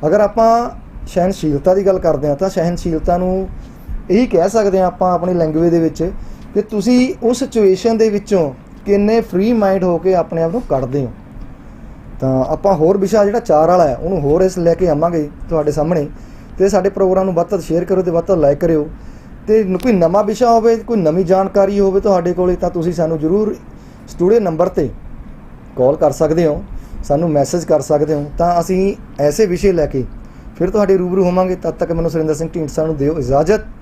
Speaker 1: ਅਗਰ ਆਪਾਂ ਸਹਿਨਸ਼ੀਲਤਾ ਦੀ ਗੱਲ ਕਰਦੇ ਹਾਂ ਤਾਂ ਸਹਿਨਸ਼ੀਲਤਾ ਨੂੰ ਇਹੀ ਕਹਿ ਸਕਦੇ ਹਾਂ ਆਪਾਂ ਆਪਣੀ ਲੈਂਗੁਏਜ ਦੇ ਵਿੱਚ ਕਿ ਤੁਸੀਂ ਉਸ ਸਿਚੁਏਸ਼ਨ ਦੇ ਵਿੱਚੋਂ ਕਿੰਨੇ ਫ੍ਰੀ ਮਾਈਂਡ ਹੋ ਕੇ ਆਪਣੇ ਆਪ ਨੂੰ ਕੱਢਦੇ ਹੋ। ਤਾਂ ਆਪਾਂ ਹੋਰ ਵਿਸ਼ਾ ਜਿਹੜਾ ਚਾਰ ਵਾਲਾ ਹੈ, ਉਹਨੂੰ ਹੋਰ ਇਸ ਲੈ ਕੇ ਆਵਾਂਗੇ ਤੁਹਾਡੇ ਸਾਹਮਣੇ ਤੇ ਸਾਡੇ ਪ੍ਰੋਗਰਾਮ ਨੂੰ ਵੱਧ ਤੋਂ ਵੱਧ ਸ਼ੇਅਰ ਕਰੋ ਤੇ ਵੱਧ ਤੋਂ ਲਾਈਕ ਕਰਿਓ। ਤੇ ਕੋਈ ਨਵਾਂ ਵਿਸ਼ਾ ਹੋਵੇ, ਕੋਈ ਨਵੀਂ ਜਾਣਕਾਰੀ ਹੋਵੇ ਤੁਹਾਡੇ ਕੋਲੇ ਤਾਂ ਤੁਸੀਂ ਸਾਨੂੰ ਜਰੂਰ ਸਟੂਡੀਓ ਨੰਬਰ ਤੇ ਕਾਲ ਕਰ ਸਕਦੇ ਹੋ, ਸਾਨੂੰ ਮੈਸੇਜ ਕਰ ਸਕਦੇ ਹੋ। ਤਾਂ ਅਸੀਂ ਐਸੇ ਵਿਸ਼ੇ ਲੈ ਕੇ ਫਿਰ ਤੁਹਾਡੇ ਰੂਬਰੂ ਹੋਵਾਂਗੇ। ਤਦ ਤੱਕ ਮੈਨੂੰ ਸੁਰਿੰਦਰ ਸਿੰਘ ਢੀਂਡਸਾ ਨੂੰ ਦਿਓ ਇਜਾਜ਼ਤ।